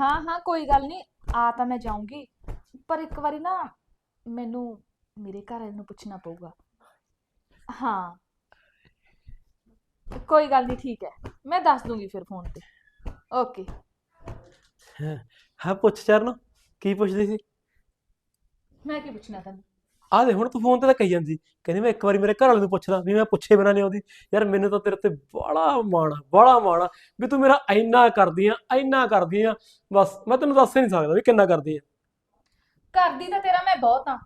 ਹਾਂ ਹਾਂ ਕੋਈ ਗੱਲ ਨਹੀਂ ਆ ਤਾਂ ਮੈਂ ਜਾਊਂਗੀ। ਪਰ ਇੱਕ ਵਾਰੀ ਨਾ ਮੈਨੂੰ ਮੇਰੇ ਘਰ ਵਾਲੇ ਨੂੰ ਪੁੱਛਣਾ ਪਊਗਾ। ਹਾਂ। ਕੋਈ ਗੱਲ ਨਹੀਂ ਠੀਕ ਹੈ। ਮੈਂ ਦੱਸ ਦੂੰਗੀ ਫਿਰ ਫੋਨ ਤੇ। ਓਕੇ। ਹਾਂ। ਪੁੱਛ ਚਰਨ ਕੀ ਪੁੱਛਦੀ ਸੀ? ਮੈਂ ਕੀ ਪੁੱਛਣਾ ਤੈਨੂੰ ਆ ਦੇ ਹੁਣ ਤੂੰ ਫੋਨ ਤੇ ਤਾਂ ਕਹੀ ਜਾਂਦੀ, ਕਹਿੰਦੀ ਮੈਂ ਇੱਕ ਵਾਰੀ ਮੇਰੇ ਘਰ ਵਾਲੇ ਨੂੰ ਪੁੱਛਦਾ ਵੀ ਮੈਂ ਪੁੱਛੇ ਬਿਨਾਂ ਨਹੀਂ ਆਉਂਦੀ। ਯਾਰ ਮੈਨੂੰ ਤਾਂ ਤੇਰੇ ਤੇ ਬੜਾ ਮਾਣ ਆ, ਬੜਾ ਮਾਣ ਆ ਵੀ ਤੂੰ ਮੇਰਾ ਇੰਨਾ ਕਰਦੀ ਆ, ਇੰਨਾ ਕਰਦੀ ਆ, ਬਸ ਮੈਂ ਤੈਨੂੰ ਦੱਸ ਹੀ ਨਹੀਂ ਸਕਦਾ ਵੀ ਕਿੰਨਾ ਕਰਦੀ ਆ। ਕਰਦੀ ਤਾਂ ਤੇਰਾ ਮੈਂ ਬਹੁਤ ਆ।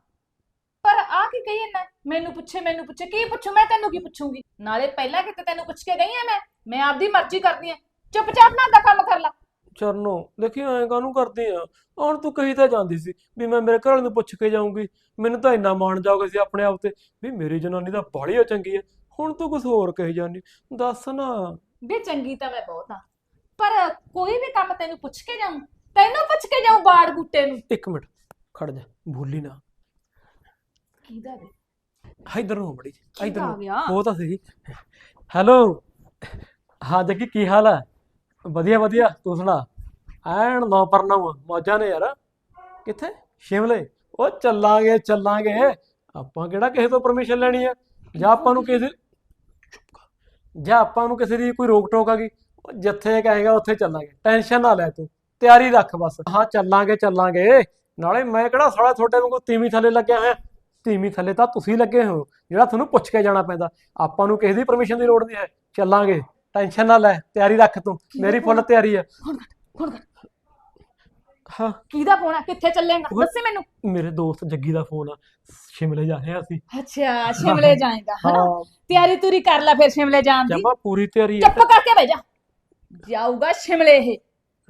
ਪਰ ਆ ਕੀ ਕਹੀ ਨਾ ਮੈਨੂੰ ਪੁੱਛੇ ਮੈਨੂੰ ਪੁੱਛੇ, ਕੀ ਪੁੱਛੂ, ਮੈਂ ਤੈਨੂੰ ਕੀ ਪੁੱਛੂੰਗੀ? ਨਾਲੇ ਪਹਿਲਾਂ ਕਿਤੇ ਤੈਨੂੰ ਪੁੱਛ ਕੇ ਗਈ ਆ ਮੈਂ? ਮੈਂ ਆਪਦੀ ਮਰਜ਼ੀ ਕਰਦੀ ਆ। ਚੁੱਪਚਾਪ ਨਾ ਦਾ ਕੰਮ ਕਰ ਲੈ। ਚਰਨੋ। ਦੇਖੀ ਐਂ ਕਾਹਨੂੰ ਕਰਦੀ ਆ? ਹੁਣ ਤੂੰ ਕਹੀ ਤਾਂ ਜਾਂਦੀ ਸੀ ਵੀ ਮੈਂ ਮੇਰੇ ਘਰ ਵਾਲੇ ਨੂੰ ਪੁੱਛ ਕੇ ਜਾਊਂਗੀ। ਮੈਨੂੰ ਤਾਂ ਇੰਨਾ ਮਾਣ ਜਾਊਗਾ ਸੀ ਆਪਣੇ ਆਪ ਤੇ ਵੀ ਮੇਰੀ ਜਨਾਨੀ ਤਾਂ ਬਾਹਲੀ ਓ ਚੰਗੀ ਆ। ਹੁਣ ਤੂੰ ਕੁਝ ਹੋਰ ਕਹੀ ਜਾਂਦੀ। ਦੱਸ ਨਾ। ਵੀ ਚੰਗੀ ਤਾਂ ਮੈਂ ਬਹੁਤ ਆ। ਪਰ ਕੋਈ ਵੀ ਕੰਮ ਤੈਨੂੰ ਪੁੱਛ ਕੇ ਜਾਊਂ ਤੈਨੂੰ ਪੁੱਛ ਕੇ ਜਾਊਂ ਬਾੜ ਬੂਟੇ ਨੂੰ। ਇੱਕ ਮਿੰਟ ਖੜ ਜਾ ਭੁੱਲੀ ਨਾ। ਕਿਹਦਾ ਵੇ? ਇਧਰ ਨੂੰ ਬੜੀ ਇਧਰ ਆ ਨੂੰ। ਗਿਆ ਉਹ ਤਾਂ ਸਹੀ। ਹੈਲੋ। ਹਾਂ ਜੱਗੀ ਕੀ ਹਾਲ ਹੈ ਵਧੀਆ ਵਧੀਆ, ਤੂੰ ਸੁਣਾ। ਐਨ ਨੌ ਪਰਨਾ ਮੌਜਾਂ ਨੇ ਯਾਰ। ਕਿੱਥੇ? ਸ਼ਿਮਲੇ। ਉਹ ਚੱਲਾਂਗੇ ਚੱਲਾਂਗੇ। ਆਪਾਂ ਕਿਹੜਾ ਕਿਸੇ ਤੋਂ ਪਰਮਿਸ਼ਨ ਲੈਣੀ ਆ? ਜਾਂ ਆਪਾਂ ਨੂੰ ਕਿਸੇ ਜਾਂ ਆਪਾਂ ਨੂੰ ਕਿਸੇ ਦੀ ਕੋਈ ਰੋਕ ਟੋਕ ਆ ਗਈ? ਉਹ ਜਿੱਥੇ ਕਹੇਗਾ, ਉੱਥੇ ਚੱਲਾਂਗੇ। ਟੈਨਸ਼ਨ ਨਾ ਲੈ ਤੂੰ। ਤਿਆਰੀ ਰੱਖ ਬਸ। ਹਾਂ, ਚੱਲਾਂਗੇ ਚੱਲਾਂਗੇ। ਨਾਲੇ ਮੈਂ ਕਿਹੜਾ ਸਾਲਾ ਤੁਹਾਡੇ ਵਾਂਗੂ ਤੀਵੀਂ ਥੱਲੇ ਲੱਗਿਆ ਹੋਇਆ? ਤੀਵੀਂ ਥੱਲੇ ਤਾਂ ਤੁਸੀਂ ਲੱਗੇ ਹੋ। ਜਿਹੜਾ ਤੁਹਾਨੂੰ ਪੁੱਛ ਕੇ ਜਾਣਾ ਪੈਂਦਾ। ਆਪਾਂ ਨੂੰ ਕਿਸੇ ਦੀ ਪਰਮਿਸ਼ਨ ਦੀ ਲੋੜ ਨਹੀਂ ਹੈ। ਚੱਲਾਂਗੇ। ਟੈਨਸ਼ਨ ਨਾ ਲੈ ਤਿਆਰੀ ਰੱਖ ਤੂੰ। ਮੇਰੀ ਫੁੱਲ ਤਿਆਰੀ ਹੈ ਹੁਣ ਕੱਟ ਹੁਣ ਕੱਟ ਹਾਂ। ਕਿਹਦਾ ਫੋਨ ਆ? ਕਿੱਥੇ ਚੱਲੇਗਾ? ਉਹ- ਦੱਸੇ ਮੈਨੂੰ। ਮੇਰੇ ਦੋਸਤ ਜੱਗੀ ਦਾ ਫੋਨ ਆ। ਸ਼ਿਮਲੇ ਜਾ ਰਹੇ ਅਸੀਂ ਅੱਛਾ ਸ਼ਿਮਲੇ ਜਾਏਗਾ ਹਨਾ? ਹਾਂ। ਤਿਆਰੀ ਤੁਰੀ ਕਰ ਲੈ ਫਿਰ ਸ਼ਿਮਲੇ ਜਾਣ ਦੀ। ਜਮਾ ਪੂਰੀ ਤਿਆਰੀ ਹੈ ਚੁੱਪ ਕਰਕੇ ਬਹਿ ਜਾ। ਜਾਊਗਾ ਸ਼ਿਮਲੇ ਇਹ।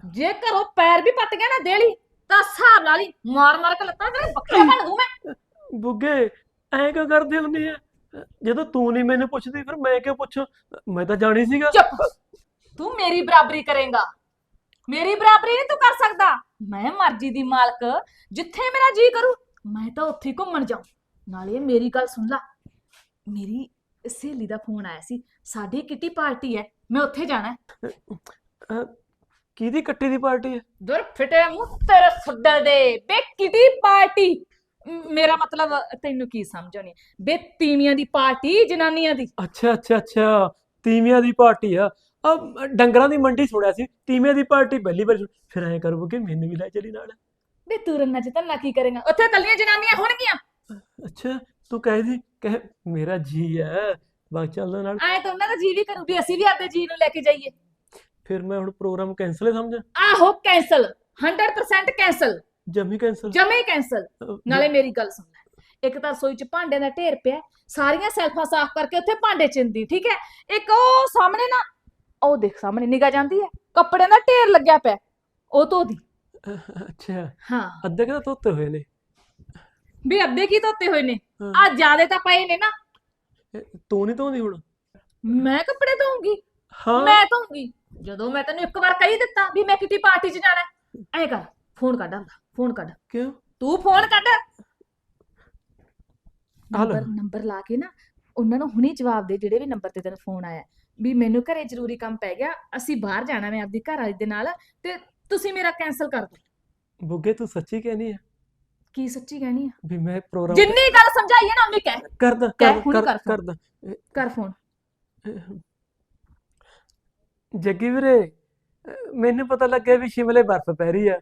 ਜੇ ਘਰੋਂ ਪੈਰ ਵੀ ਪੱਟ ਗਿਆ ਨਾ ਦੇਲੀ ਤਾਂ ਹਿਸਾਬ ਲਾ ਲਈ। ਮਾਰ ਮਾਰ ਕੇ ਲੱਤਾਂ ਤੇਰੇ ਬੱਕਰੇ ਬਣ ਦੂੰ ਮੈਂ। ਬੁੱਗੇ ਐਂ ਕਿਉਂ ਕਰਦੇ ਹੁੰਦੀ ਆ? ਜਦੋਂ ਤੂੰ ਨਹੀਂ ਮੈਨੂੰ ਪੁੱਛਦੀ ਫਿਰ ਮੈਂ ਕਿਉਂ ਪੁੱਛਾਂ? ਮੈਂ ਤਾਂ ਜਾਣੀ ਸੀਗਾ। ਚੁੱਪ। ਤੂੰ ਮੇਰੀ ਬਰਾਬਰੀ ਕਰੇਗਾ। ਮੇਰੀ ਬਰਾਬਰੀ ਨਹੀਂ ਤੂੰ ਕਰ ਸਕਦਾ। ਮੈਂ ਮਰਜ਼ੀ ਦੀ ਮਾਲਕ ਜਿੱਥੇ ਮੇਰਾ ਜੀ ਕਰੂ ਮੈਂ ਤਾਂ ਉੱਥੇ ਹੀ ਘੁੰਮਣ ਜਾਉਂ ਨਾਲੇ ਮੇਰੀ ਗੱਲ ਸੁਣ ਲੈ। ਮੇਰੀ ਸਹੇਲੀ ਦਾ ਫੋਨ ਆਇਆ ਸੀ। ਸਾਡੀ ਕਿੱਟੀ ਪਾਰਟੀ ਹੈ। ਮੈਂ ਉੱਥੇ ਜਾਣਾ ਹੈ। ਅਹ, ਕਿਹਦੀ ਕੱਟੀ ਦੀ ਪਾਰਟੀ ਹੈ? ਦੁਰ ਫਿਟੇ ਮੂੰਹ ਤੇਰੇ ਸੁੱਡਲ ਦੇ। ਬੇ ਕਿੱਟੀ ਪਾਰਟੀ। ਮ- ਮੇਰਾ ਮਤਲਬ ਤੈਨੂੰ ਕੀ ਸਮਝ ਆਉਣੀ? ਬੇ ਤੀਵੀਆਂ ਦੀ ਪਾਰਟੀ ਜਨਾਨੀਆਂ ਦੀ। ਅੱਛਾ ਅੱਛਾ ਅੱਛਾ। ਤੀਵੀਆਂ ਦੀ ਪਾਰਟੀ ਆ। ਆ ਡੰਗਰਾਂ ਦੀ ਮੰਡੀ ਸੁਣਿਆ ਸੀ। ਤੀਵੀਆਂ ਦੀ ਪਾਰਟੀ ਪਹਿਲੀ ਵਾਰ ਸੁਣੀ। ਫਿਰ ਐਂ ਕਰੂਗੇ ਮੈਨੂੰ ਵੀ ਲੈ ਚਲੀ ਨਾਲ। ਬੇ ਤੂੰ ਰੰਨਾ ਚ ਤਾਂ ਕੀ ਕਰੇਗਾ? ਉੱਥੇ ਕੱਲੀਆਂ ਜਨਾਨੀਆਂ ਹੋਣਗੀਆਂ। ਅੱਛਾ ਤੂੰ ਕਹਿ ਦੀ ਕਹਿ ਮੇਰਾ ਜੀ ਹੈ ਬਾਗ ਚੱਲਣ ਨਾਲ। ਐ ਤਾਂ ਉਹਨਾਂ ਦਾ ਜੀ ਵੀ ਕਰੂ ਵੀ ਅਸੀਂ ਵੀ ਆਪਦੇ ਜੀ ਨੂੰ ਲੈ ਕੇ ਜਾਈਏ। ਫਿਰ ਮੈਂ ਹੁਣ ਪ੍ਰੋਗਰਾਮ ਕੈਨਸਲ ਹੀ ਸਮਝਾਂ। ਆਹੋ ਕੈਂਸਲ 100% ਕੈਂਸਲ ਜਮੀ ਕੈਨਸਲ ਜਮੇ ਕੈਂਸਲ ਨਾਲੇ ਮੇਰੀ ਗੱਲ ਸੁਣ ਲੈ। ਇੱਕ ਤਾਂ ਰਸੋਈ ਚ ਭਾਂਡੇ ਦਾ ਢੇਰ ਪਿਆ ਸਾਰੀਆਂ ਸੈਲਫਾਂ ਸਾਫ਼ ਕਰਕੇ ਉੱਥੇ ਭਾਂਡੇ ਚਿੰਦੀ ਠੀਕ ਹੈ? ਇੱਕ ਉਹ ਸਾਹਮਣੇ ਨਾ ਉਹ ਦੇਖ ਸਾਹਮਣੇ ਨਿਗਾ ਜਾਂਦੀ ਹੈ ਕੱਪੜਿਆਂ ਦਾ ਢੇਰ ਲੱਗਿਆ ਪਿਆ ਉਹ ਧੋ ਦੀ ਅੱਛਾ। ਹਾਂ। ਅੱਧੇ ਕਿਤਾ ਧੋਤੇ ਹੋਏ ਨੇ। ਵੀ ਅੱਧੇ ਕੀ ਧੋਤੇ ਹੋਏ ਨੇ। ਆ ਜਿਆਦੇ ਤਾਂ ਪਏ ਨੇ ਨਾ। ਤੂੰ ਨਹੀਂ ਧੋਂਦੀ ਹੁਣ? ਮੈਂ ਕੱਪੜੇ ਧੋਉਂਗੀ ਹਾਂ। ਮੈਂ ਧੋਉਂਗੀ ਜਦੋਂ ਮੈਂ ਤੈਨੂੰ ਇੱਕ ਵਾਰ ਕਹੀ ਦਿੱਤਾ ਵੀ ਮੈਂ ਕਿਤੇ ਪਾਰਟੀ 'ਚ ਜਾਣਾ ਐਂ ਕਰ। ਫੋਨ ਕੱਢ ਆਪਦਾ ਫੋਨ ਕੱਢ। ਕਿਉਂ? ਤੂੰ ਫੋਨ ਕੱਢ। ਆ ਲੈ। ਨੰਬਰ ਨੰਬਰ ਲਾ ਕੇ ਨਾ ਉਹਨਾਂ ਨੂੰ ਹੁਣੇ ਜਵਾਬ ਦੇ ਜਿਹੜੇ ਵੀ ਨੰਬਰ ਤੇ ਤੈਨੂੰ ਫੋਨ ਆਇਆ। ਵੀ ਮੈਨੂੰ ਘਰੇ ਜ਼ਰੂਰੀ ਕੰਮ ਪੈ ਗਿਆ ਅਸੀਂ ਬਾਹਰ ਜਾਣਾ ਮੈਂ ਆਪਦੀ ਘਰ ਵਾਲੀ ਦੇ ਨਾਲ ਤੇ ਤੁਸੀਂ ਮੇਰਾ ਕੈਨਸਲ ਕਰ ਦਿਓ। ਬੁੱਗੇ ਤੂੰ ਸੱਚੀ ਕਹਿਨੀ ਆ? ਕੀ ਸੱਚੀ ਕਹਿਣੀ ਆ? ਵੀ ਮੈਂ ਪ੍ਰੋਗਰਾਮ ਜਿੰਨੀ ਗੱਲ ਸਮਝਾਈ ਹੈ ਨਾ ਉਨੀ ਕਹਿ। ਕਰਦਾ ਕਹਿ, ਕਰ ਹੁਣੀ ਕਰ ਕਰ। ਕਰਦਾ ਕਰ ਫੋਨ ਜੱਗੀ ਵੀਰੇ ਅਹ ਮੈਨੂੰ ਪਤਾ ਲੱਗਿਆ ਵੀ ਸ਼ਿਮਲੇ ਬਰਫ਼ ਪੈ ਰਹੀ ਆ।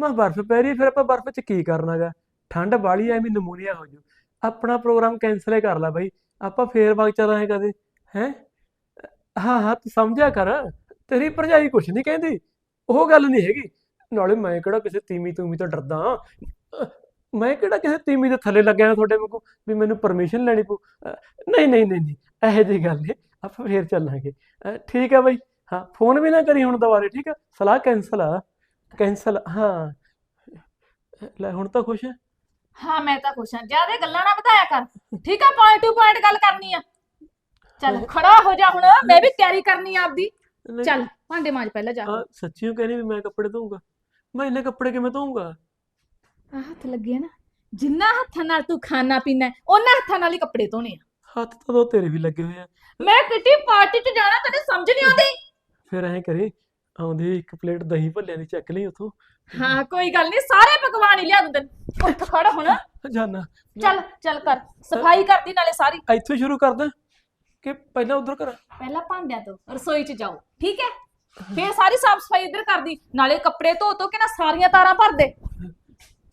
ਮੈਂ ਬਰਫ਼ ਪੈ ਰਹੀ ਹੈ, ਫਿਰ ਆਪਾਂ ਬਰਫ਼ 'ਚ ਕੀ ਕਰਨਾਗਾ? ਠੰਡ ਬਾਲੀ ਐਵੇਂ ਨਮੂਨੀਆ ਹੋ ਜੂ। ਆਪਣਾ ਪ੍ਰੋਗਰਾਮ ਕੈਨਸਲ ਹੀ ਕਰ ਲੈ ਬਾਈ। ਆਪਾਂ ਫੇਰ ਵਗ ਚੱਲਾਂਗੇ ਕਦੇ, ਹੈ? ਹਾਂ ਹਾਂ, ਤੂੰ ਸਮਝਿਆ ਕਰ। ਤੇਰੀ ਭਰਜਾਈ ਕੁਛ ਨਹੀਂ ਕਹਿੰਦੀ। ਉਹ ਗੱਲ ਨਹੀਂ ਹੈਗੀ। ਨਾਲੇ ਮੈਂ ਕਿਹੜਾ ਕਿਸੇ ਤੀਮੀ ਤੂਮੀ ਤੋਂ ਡਰਦਾ ਅਹ ਮੈਂ ਕਿਹੜਾ ਕਿਸੇ ਤੀਮੀ ਦੇ ਥੱਲੇ ਲੱਗਿਆ ਹੋਇਆ ਤੁਹਾਡੇ ਵਾਂਗੂ, ਵੀ ਮੈਨੂੰ ਪਰਮਿਸ਼ਨ ਲੈਣੀ ਪਊ? ਅਹ, ਨਹੀਂ ਨਹੀਂ ਨਹੀਂ ਨਹੀਂ, ਇਹੋ ਜਿਹੀ ਗੱਲ ਨਹੀਂ। ਆਪਾਂ ਫੇਰ ਚੱਲਾਂਗੇ। ਅਹ, ਠੀਕ ਆ ਬਾਈ। ਹਾਂ, ਫੋਨ ਵੀ ਨਾ ਕਰੀ ਹੁਣ ਦੁਬਾਰੇ, ਠੀਕ ਆ? ਸਲਾਹ ਕੈਨਸਲ ਆ। ਕੈਨਸਲ ਹਾਂ। ਲੈ ਹੁਣ ਤਾਂ ਖੁਸ਼ ਹੈ ਹਾਂ ਮੈਂ ਤਾਂ ਖੁਸ਼ ਹਾਂ ਜ਼ਿਆਦਾ ਗੱਲਾਂ ਨਾ ਵਧਾਇਆ ਕਰ। ਠੀਕ ਆ ਪੁਆਇੰਟ ਟੂ ਪੁਆਇੰਟ ਗੱਲ ਕਰਨੀ ਆ। ਚੱਲ ਖੜਾ ਹੋ ਜਾ ਹੁਣ। ਮੈਂ ਵੀ ਤਿਆਰੀ ਕਰਨੀ ਆ ਆਪਦੀ। ਨਹੀਂ, ਚੱਲ ਭਾਂਡੇ ਮਾਂਜ ਪਹਿਲਾਂ ਜਾ। ਆ ਸੱਚੀਓ ਕਹਿੰਦੀ ਵੀ ਮੈਂ ਕੱਪੜੇ ਧੋਊਂਗਾ। ਮੈਂ ਇੰਨੇ ਕੱਪੜੇ ਕਿਵੇਂ ਧੋਊਂਗਾ? ਆ ਹੱਥ ਲੱਗੇ ਆ ਨਾ। ਜਿੰਨਾ ਹੱਥਾਂ ਨਾਲ ਤੂੰ ਖਾਣਾ ਪੀਣਾ ਉਹਨਾਂ ਹੱਥਾਂ ਨਾਲ ਹੀ ਕੱਪੜੇ ਧੋਣੇ ਆ। ਹੱਥ ਤਾਂ ਦੋ ਤੇਰੇ ਵੀ ਲੱਗੇ ਹੋਏ ਆ। ਮੈਂ ਕਿੱਟੀ ਪਾਰਟੀ 'ਚ ਜਾਣਾ ਤੈਨੂੰ ਸਮਝ ਨਹੀਂ ਆਉਂਦੀ। ਫਿਰ ਐਂ ਕਰੀ ਆਉਂਦੀ ਇੱਕ ਪਲੇਟ ਦਹੀਂ ਭੱਲਿਆਂ ਦੀ ਚੱਕ ਲਈ ਉਥੋਂ। ਹਾਂ ਕੋਈ ਗੱਲ ਨਹੀਂ ਸਾਰੇ ਪਕਵਾਨ ਹੀ ਲਿਆ ਦੂੰ ਤੈਨੂੰ ਉੱਠ ਖੜ ਹੁਣ। ਜਾਨਾ। ਚੱਲ ਚੱਲ ਕਰ। ਸਫ਼ਾਈ ਕਰਦੀ ਨਾਲੇ ਸਾਰੀ। ਇੱਥੋਂ ਸ਼ੁਰੂ ਕਰਦਾ ਕਿ ਪਹਿਲਾਂ ਉਧਰ ਕਰਾਂ ਪਹਿਲਾਂ ਭਾਂਡਿਆਂ ਤੋਂ ਰਸੋਈ 'ਚ ਜਾਓ। ਠੀਕ ਹੈ? ਫੇਰ ਸਾਰੀ ਸਾਫ਼ ਸਫ਼ਾਈ ਇੱਧਰ ਕਰਦੀ। ਨਾਲੇ ਕੱਪੜੇ ਧੋ ਧੋ ਕੇ ਨਾ ਸਾਰੀਆਂ ਤਾਰਾਂ ਭਰ ਦੇ।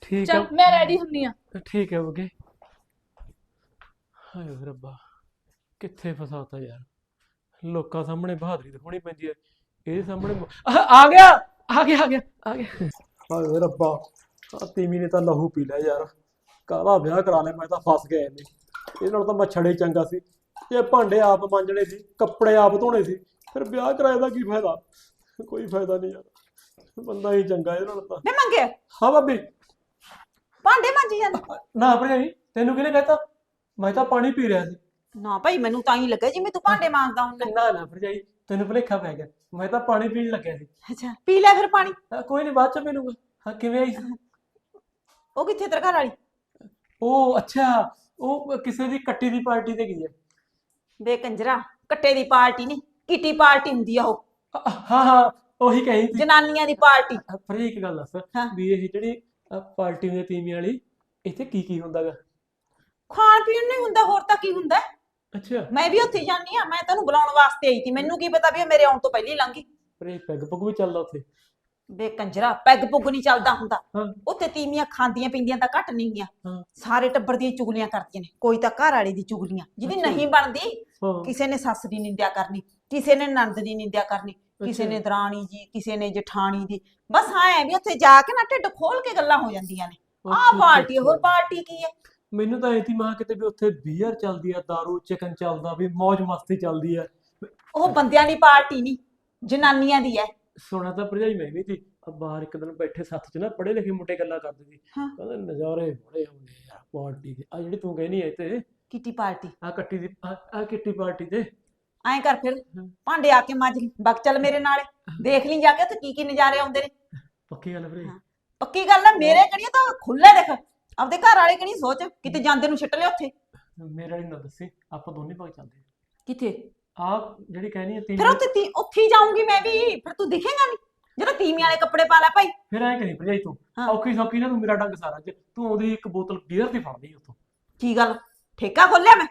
ਠੀਕ ਆ ਚੱਲ ਮੈਂ ਰੈਡੀ ਹੁੰਨੀ ਆ। ਠੀਕ ਹੈ ਬਗੇ ਹਾਏ ਰੱਬਾ ਕਿੱਥੇ ਫਸਾਤਾ ਯਾਰ। ਲੋਕਾਂ ਸਾਹਮਣੇ ਬਹਾਦਰੀ ਦਿਖਾਉਣੀ ਪੈਂਦੀ ਹੈ। ਇਹਦੇ ਸਾਹਮਣੇ ਮ- ਆਹ, ਆ ਗਿਆ! ਆ ਗਿਆ ਆ ਗਿਆ ਆ ਗਿਆ। ਹਾਏ ਓਏ ਰੱਬਾ ਆ ਤੀਮੀ ਨੇ ਤਾਂ ਲਹੂ ਪੀ ਲਿਆ ਯਾਰ। ਕਾਹਦਾ ਵਿਆਹ ਕਰਾ ਲਿਆ ਮੈਂ ਤਾਂ ਫਸ ਗਿਆ ਇਹਨੇ ਇਹ ਨਾਲ ਤਾਂ ਮੈਂ ਛੜੇ ਚੰਗਾ ਸੀ। ਇਹ ਭਾਂਡੇ ਆਪ ਮਾਂਜਣੇ ਸੀ ਕੱਪੜੇ ਆਪ ਧੋਣੇ ਸੀ। ਫਿਰ ਵਿਆਹ ਕਰਾਏ ਦਾ ਕੀ ਫਾਇਦਾ? ਕੋਈ ਫਾਇਦਾ ਨਹੀਂ ਯਾਰ। ਬੰਦਾ ਹੀ ਚੰਗਾ ਇਹਦੇ ਨਾਲ ਤਾਂ। ਮੈਂ ਮੰਗੇ ਹਾਂ ਭਾਬੀ। ਭਾਂਡੇ ਮਾਂਜੀ ਜਾਂਦਾ। ਨਾ ਭਰਜਾਈ ਤੈਨੂੰ ਕਿਹਨੇ ਕਹਤਾ? ਮੈਂ ਤਾਂ ਪਾਣੀ ਪੀ ਰਿਹਾ ਸੀ। ਨਾ ਭਾਈ ਮੈਨੂੰ ਤਾਂ ਹੀ ਲੱਗਾ ਜਿਵੇਂ ਤੂੰ ਭਾਂਡੇ ਮਾਂਜਦਾ ਹੁੰਦਾ। ਨਾ ਨਾ ਭਰਜਾਈ। ਤੈਨੂੰ ਭੁਲੇਖਾ ਪੈ ਗਿਆ। ਮੈਂ ਤਾਂ ਪਾਣੀ ਪੀਣ ਲੱਗਿਆ ਸੀ। ਅੱਛਾ ਪੀ ਲੈ ਫਿਰ ਪਾਣੀ। ਕੋਈ ਨਹੀਂ ਬਾਅਦ ਚ ਪੀ ਲੂੰਗਾ ਹਾਂ ਕਿਵੇਂ ਆਈ? ਸੀ? ਉਹ ਕਿੱਥੇ ਤੇਰੇ ਘਰ ਵਾਲੀ? ਉਹ ਅੱਛਾ ਉਹ ਕਿਸੇ ਦੀ ਕੱਟੀ ਦੀ ਪਾਰਟੀ ਤੇ ਗਈ ਹੈ। ਬੇ ਕੰਜਰਾ ਕੱਟੇ ਦੀ ਪਾਰਟੀ ਨਹੀਂ ਕਿੱਟੀ ਪਾਰਟੀ ਹੁੰਦੀ ਆ ਉਹ। ਅ, ਹਾਂ ਹਾਂ ਉਹੀ ਕਹੀ ਸੀ। ਜਨਾਨੀਆਂ ਦੀ ਪਾਰਟੀ। ਅ, ਭਰਜਾਈ ਇੱਕ ਗੱਲ ਦੱਸ। ਵੀ ਇਹ ਜਿਹੜੀ ਅ, ਪਾਰਟੀ ਹੁੰਦੀ ਤੀਵੀਂ ਵਾਲੀ ਇੱਥੇ ਕੀ ਕੀ ਹੁੰਦਾਗਾ? ਖਾਣ ਪੀਣ ਨਹੀਂ ਹੁੰਦਾ ਹੋਰ ਤਾਂ ਕੀ ਹੁੰਦਾ? ਹੈ? ਅੱਛਾ। ਮੈਂ ਵੀ ਉੱਥੇ ਜਾਂਦੀ ਆ ਮੈਂ ਤੈਨੂੰ ਬੁਲਾਉਣ ਵਾਸਤੇ ਆਈ ਸੀ ਮੈਨੂੰ ਕੀ ਪਤਾ ਵੀ ਮੇਰੇ ਆਉਣ ਤੋਂ ਪਹਿਲਾਂ ਹੀ ਲੰਘ ਗਈ। ਭਰਜਾਈ ਪੈਗ ਪੁੱਗ ਵੀ ਚੱਲਦਾ ਉੱਥੇ? ਬੇ ਕੰਜਰਾ ਪੈਗ ਪੁੱਗ ਨਹੀਂ ਚੱਲਦਾ ਹੁੰਦਾ। ਹਾਂ। ਉੱਥੇ ਤੀਵੀਆਂ ਖਾਂਦੀਆਂ ਪੀਂਦੀਆਂ ਤਾਂ ਘੱਟ ਨਹੀਂ ਗੀਆਂ। ਹਾਂ। ਸਾਰੇ ਟੱਬਰ ਦੀਆਂ ਚੁਗਲੀਆਂ ਕਰਦੀਆਂ ਨੇ। ਕੋਈ ਤਾਂ ਘਰ ਵਾਲੀ ਦੀ ਚੁਗਲੀਆਂ ਜਿਹਦੀ ਅੱਛਾ। ਨਹੀਂ ਬਣਦੀ ਹਾਂ। ਕਿਸੇ ਨੇ ਸੱਸ ਦੀ ਨਿੰਦਿਆ ਕਰਨੀ ਕਿਸੇ ਨੇ ਨੰਦ ਦੀ ਨਿੰਦਿਆ ਕਰਨੀ ਕਿਸੇ। ਨੇ ਦਰਾਣੀ ਜੀ ਕਿਸੇ ਨੇ ਜਠਾਣੀ ਦੀ। ਬਸ ਹਾਂ ਐ ਵੀ ਉੱਥੇ ਜਾ ਕੇ ਨਾ ਢਿੱਡ ਖੋਲ ਕੇ ਗੱਲਾਂ ਹੋ ਜਾਂਦੀਆਂ ਨੇ। ਆਹ ਪਾਰਟੀ। ਹੋਰ ਪਾਰਟੀ ਕੀ ਹੈ? ਮੈਨੂੰ ਤਾਂ ਐਤੀ ਮਾਂ ਕਿਤੇ ਵੀ ਉੱਥੇ ਬੀਅਰ ਚੱਲਦੀ ਆ दारू ਚਿਕਨ ਚੱਲਦਾ ਵੀ ਮौज ਮਸਤੀ ਚੱਲਦੀ ਆ। ਉਹ ਬੰਦਿਆਂ ਦੀ ਪਾਰਟੀ ਨਹੀਂ ਜਨਾਨੀਆਂ ਦੀ ਐ। ਸੁਣਾ ਤਾਂ ਭਰਜਾਈ ਮੈਂ ਵੀ ਸੀ ਆ ਬਾਹਰ ਇੱਕ ਦਿਨ ਬੈਠੇ ਸੱਥ 'ਚ ਨਾ ਪੜੇ ਲਿਖੇ ਮੁੰਡੇ ਗੱਲਾਂ ਕਰਦੇ ਸੀ। ਹਾਂ। ਨਜ਼ਾਰੇ ਬੜੇ ਆਉਂਦੇ ਯਾਰ ਪਾਰਟੀ ਦੇ। ਆ ਜਿਹੜੀ ਤੂੰ ਕਹਿਨੀ ਐ ਤੇ ਕਿੱਟੀ ਪਾਰਟੀ। ਆ ਕੱਟੀ ਦੀ ਆ ਕਿੱਟੀ ਪਾਰਟੀ ਤੇ। ਐਂ ਕਰ ਫਿਰ ਭਾਂਡੇ ਆ ਕੇ ਮਾਜ ਲਈ। ਚੱਲ ਮੇਰੇ ਨਾਲ। ਦੇਖ ਲਈ ਜਾ ਕੇ ਉੱਥੇ ਕੀ ਕੀ ਨਜ਼ਾਰੇ ਆਉਂਦੇ ਨੇ। ਪੱਕੀ ਗੱਲ ਭਰਜਾਈ? ਹਾਂ। ਪੱਕੀ ਗੱਲ ਆ ਮੇਰੇ ਕਿਹੜੀਆਂ ਤਾਂ ਖੁੱਲੇ ਦੇਖ। ਆਪਦੇ ਘਰ ਵਾਲੇ ਕਣੀ ਸੋਚ ਕਿਤੇ ਜਾਂਦੇ ਨੂੰ ਛਿੱਟ ਲਿਆ ਉੱਥੇ? ਮੇਰੇ ਵਾਲੀ ਨਾ ਦੱਸੀ ਆਪਾਂ ਦੋਨੇ ਭਾਗ ਚੱਲਦੇ ਕਿੱਥੇ? ਆ ਜਿਹੜੀ ਐ ਫਿਰ ਤੀਵੀਂ ਉੱਥੇ ਤੀ ਉੱਥੇ ਹੀ ਜਾਊਂਗੀ ਮੈਂ ਵੀ ਫਿਰ ਤੂੰ ਦਿਖੇਗਾ ਨਹੀਂ। ਜਦੋਂ ਤੀਵੀਂ ਵਾਲੇ ਕੱਪੜੇ ਪਾ ਲੈ ਭਾਈ। ਫਿਰ ਐ ਕਰੀ ਭਰਜਾਈ ਤੂੰ ਹਾਂ। ਔਖੀ ਸੌਖੀ ਨਾ ਤੂੰ ਮੇਰਾ ਡੰਗ ਸਾਰਾ ਅੱਜ ਤੂੰ ਆਉਂਦੀ ਇੱਕ ਬੋਤਲ ਬੀਅਰ ਦੀ ਫੜ ਲਈ ਉੱਥੋਂ। ਕੀ ਗੱਲ? ਠੇਕਾ ਖੋਲਿਆ ਮੈਂ?